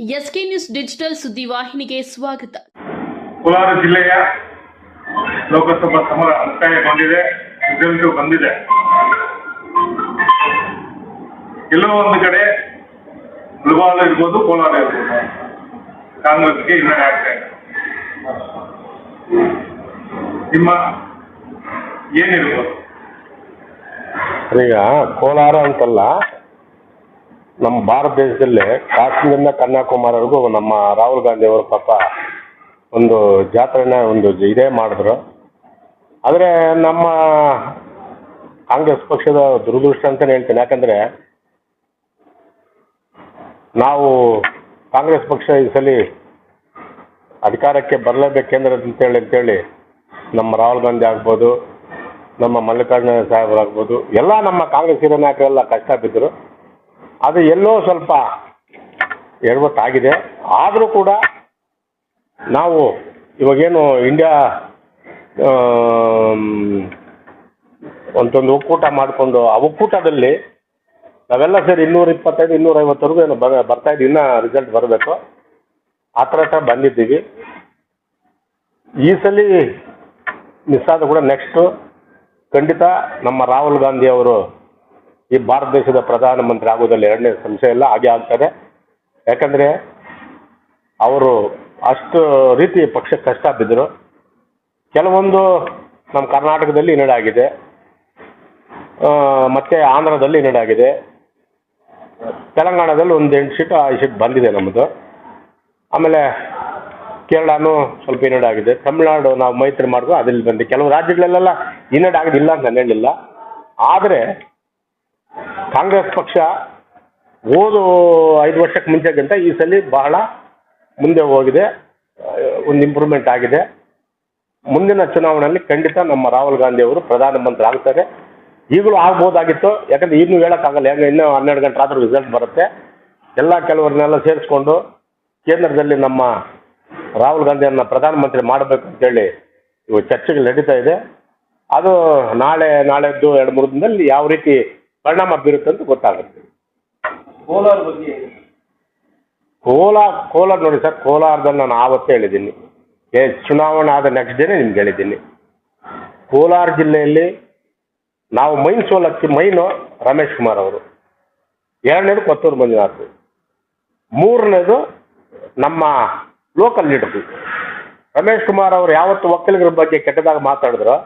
SK news digital ಸುದ್ದಿವಾಹಿನಿಗೆ ಸ್ವಾಗತ. ಕೋಲಾರ ಜಿಲ್ಲೆಯ ಲೋಕಸಭಾ ಸಮರ ಮುಕ್ತಾಯಗೊಂಡಿದೆ ರಿಸಲ್ಟ್ ಬಂದಿದೆ. ಎಲ್ಲೋ ಒಂದು ಕಡೆ ಮುಳಬಾಗ ಇರ್ಬೋದು ಕೋಲಾರ ಇರ್ಬೋದು. ಕಾಂಗ್ರೆಸ್ಗೆ ಹಿನ್ನಡೆ ಆಗ್ತಾ ಇದೆ. ನಿಮ್ಮ ಏನಿರ್ಬೋದು? ಈಗ ಕೋಲಾರ ಅಂತಲ್ಲ ನಮ್ಮ ಭಾರತ ದೇಶದಲ್ಲಿ ಕಾಶ್ಮೀರಿಂದ ಕನ್ಯಾಕುಮಾರಿವರೆಗೂ ನಮ್ಮ ರಾಹುಲ್ ಗಾಂಧಿ ಅವರು ಪಾಪ ಒಂದು ಜಾತ್ರೆನ ಒಂದು ಇದೇ ಮಾಡಿದ್ರು. ಆದರೆ ನಮ್ಮ ಕಾಂಗ್ರೆಸ್ ಪಕ್ಷದ ದುರದೃಷ್ಟ ಅಂತಲೇ ಹೇಳ್ತೀನಿ. ಯಾಕಂದರೆ ನಾವು ಕಾಂಗ್ರೆಸ್ ಪಕ್ಷ ಈ ಸಲ ಅಧಿಕಾರಕ್ಕೆ ಬರಲೇಬೇಕೆಂದ್ರೆ ಕೇಂದ್ರ ಅಂತೇಳಿ ಅಂತೇಳಿ ನಮ್ಮ ರಾಹುಲ್ ಗಾಂಧಿ ಆಗ್ಬೋದು, ನಮ್ಮ ಮಲ್ಲಿಕಾರ್ಜುನ ಸಾಹೇಬರಾಗ್ಬೋದು, ಎಲ್ಲ ನಮ್ಮ ಕಾಂಗ್ರೆಸ್ ಹಿರಿಯ ನಾಯಕರೆಲ್ಲ ಕಷ್ಟ ಬಿದ್ದರು. ಅದು ಎಲ್ಲೋ ಸ್ವಲ್ಪ ಎಡವಟ್ಟಾಗಿದೆ ಆದರೂ ಕೂಡ ನಾವು ಇವಾಗೇನು ಇಂಡಿಯಾ ಒಂದೊಂದು ಒಕ್ಕೂಟ ಮಾಡಿಕೊಂಡು ಆ ಒಕ್ಕೂಟದಲ್ಲಿ ನಾವೆಲ್ಲ ಸೇರಿ ಇನ್ನೂರ ಇಪ್ಪತ್ತೈದು, ಇನ್ನೂರ ಐವತ್ತರೆಗೂ ಏನು ಬರ ಇದ್ದೀವಿ. ಇನ್ನೂ ರಿಸಲ್ಟ್ ಬರಬೇಕು. ಆ ಥರ ಹತ್ರ ಬಂದಿದ್ದೀವಿ. ಈ ಸಲ ಮಿಸ್ ಆದ ಕೂಡ ನೆಕ್ಸ್ಟು ಖಂಡಿತ ನಮ್ಮ ರಾಹುಲ್ ಗಾಂಧಿ ಅವರು ಈ ಭಾರತ ದೇಶದ ಪ್ರಧಾನಮಂತ್ರಿ ಆಗೋದ್ರಲ್ಲಿ ಎರಡನೇ ಸಂಶಯ ಇಲ್ಲ, ಹಾಗೆ ಆಗ್ತಾರೆ ಯಾಕಂದರೆ ಅವರು ಅಷ್ಟು ರೀತಿ ಪಕ್ಷಕ್ಕೆ ಕಷ್ಟ ಬಿದ್ದರು. ಕೆಲವೊಂದು ನಮ್ಮ ಕರ್ನಾಟಕದಲ್ಲಿ ಆಗಿದೆ ಮತ್ತೆ ಆಂಧ್ರದಲ್ಲಿ ಆಗಿದೆ ತೆಲಂಗಾಣದಲ್ಲಿ ಒಂದು ಎಂಟು ಸೀಟು, ಐದು ಸೀಟ್ ಬಂದಿದೆ ನಮ್ಮದು. ಆಮೇಲೆ ಕೇರಳನೂ ಸ್ವಲ್ಪ ಆಗಿದೆ ತಮಿಳ್ನಾಡು ನಾವು ಮೈತ್ರಿ ಮಾಡಿದ್ರು ಅದರಲ್ಲಿ ಬಂದೆ ಕೆಲವು ರಾಜ್ಯಗಳಲ್ಲೆಲ್ಲ ಆಗೋದಿಲ್ಲ ಅಂತ ನಾನು ಹೇಳಿಲ್ಲ. ಆದರೆ ಕಾಂಗ್ರೆಸ್ ಪಕ್ಷ ಹೋದ ಐದು ವರ್ಷಕ್ಕೆ ಮುಂಚೆಗಿಂತ ಈ ಸಲ ಬಹಳ ಮುಂದೆ ಹೋಗಿದೆ. ಒಂದು ಇಂಪ್ರೂವ್ಮೆಂಟ್ ಆಗಿದೆ. ಮುಂದಿನ ಚುನಾವಣೆಯಲ್ಲಿ ಖಂಡಿತ ನಮ್ಮ ರಾಹುಲ್ ಗಾಂಧಿ ಅವರು ಪ್ರಧಾನಮಂತ್ರಿ ಆಗ್ತಾರೆ. ಈಗಲೂ ಆಗ್ಬೋದಾಗಿತ್ತು. ಯಾಕಂದ್ರೆ ಇನ್ನೂ ಹೇಳೋಕ್ಕಾಗಲ್ಲ. ಹೆಂಗೆ ಇನ್ನೂ ಹನ್ನೆರಡು ಗಂಟೆ ಆದರೂ ರಿಸಲ್ಟ್ ಬರುತ್ತೆ. ಎಲ್ಲ ಕೆಲವರನ್ನೆಲ್ಲ ಸೇರಿಸ್ಕೊಂಡು ಕೇಂದ್ರದಲ್ಲಿ ನಮ್ಮ ರಾಹುಲ್ ಗಾಂಧಿಯನ್ನು ಪ್ರಧಾನಮಂತ್ರಿ ಮಾಡಬೇಕು ಅಂತೇಳಿ ಇವು ಚರ್ಚೆಗಳು ನಡೀತಾ ಇದೆ. ಅದು ನಾಳೆ, ನಾಳೆದ್ದು, ಎರಡು, ಮೂರು ದಿನದಲ್ಲಿ ಯಾವ ರೀತಿ ಪರಿಣಾಮ ಬೀರುತ್ತೆ ಅಂತ ಗೊತ್ತಾಗುತ್ತೆ. ಕೋಲಾರ ಬಗ್ಗೆ ಕೋಲಾರ ಕೋಲಾರ ನೋಡಿ ಸರ್ ಕೋಲಾರದಲ್ಲಿ ನಾನು ಆವತ್ತೇ ಹೇಳಿದ್ದೀನಿ. ಏ ಚುನಾವಣೆ ಆದ ನೆಕ್ಸ್ಟ್ ಡೇನೇ ನಿಮ್ಗೆ ಹೇಳಿದ್ದೀನಿ. ಕೋಲಾರ ಜಿಲ್ಲೆಯಲ್ಲಿ ನಾವು ಮೈನ್ ಸೋಲಕ್ಕೆ ಮೈನು ರಮೇಶ್ ಕುಮಾರ್ ಅವರು. ಎರಡನೇದು ಕೊತ್ತೂರು ಮಂಜುನಾಥ್. ಮೂರನೇದು ನಮ್ಮ ಲೋಕಲ್ ಲೀಡರ್ ರಮೇಶ್ ಕುಮಾರ್ ಅವರು ಯಾವತ್ತು ಒಕ್ಕಲಿಗರ ಬಗ್ಗೆ ಕೆಟ್ಟದಾಗ ಮಾತಾಡಿದ್ರು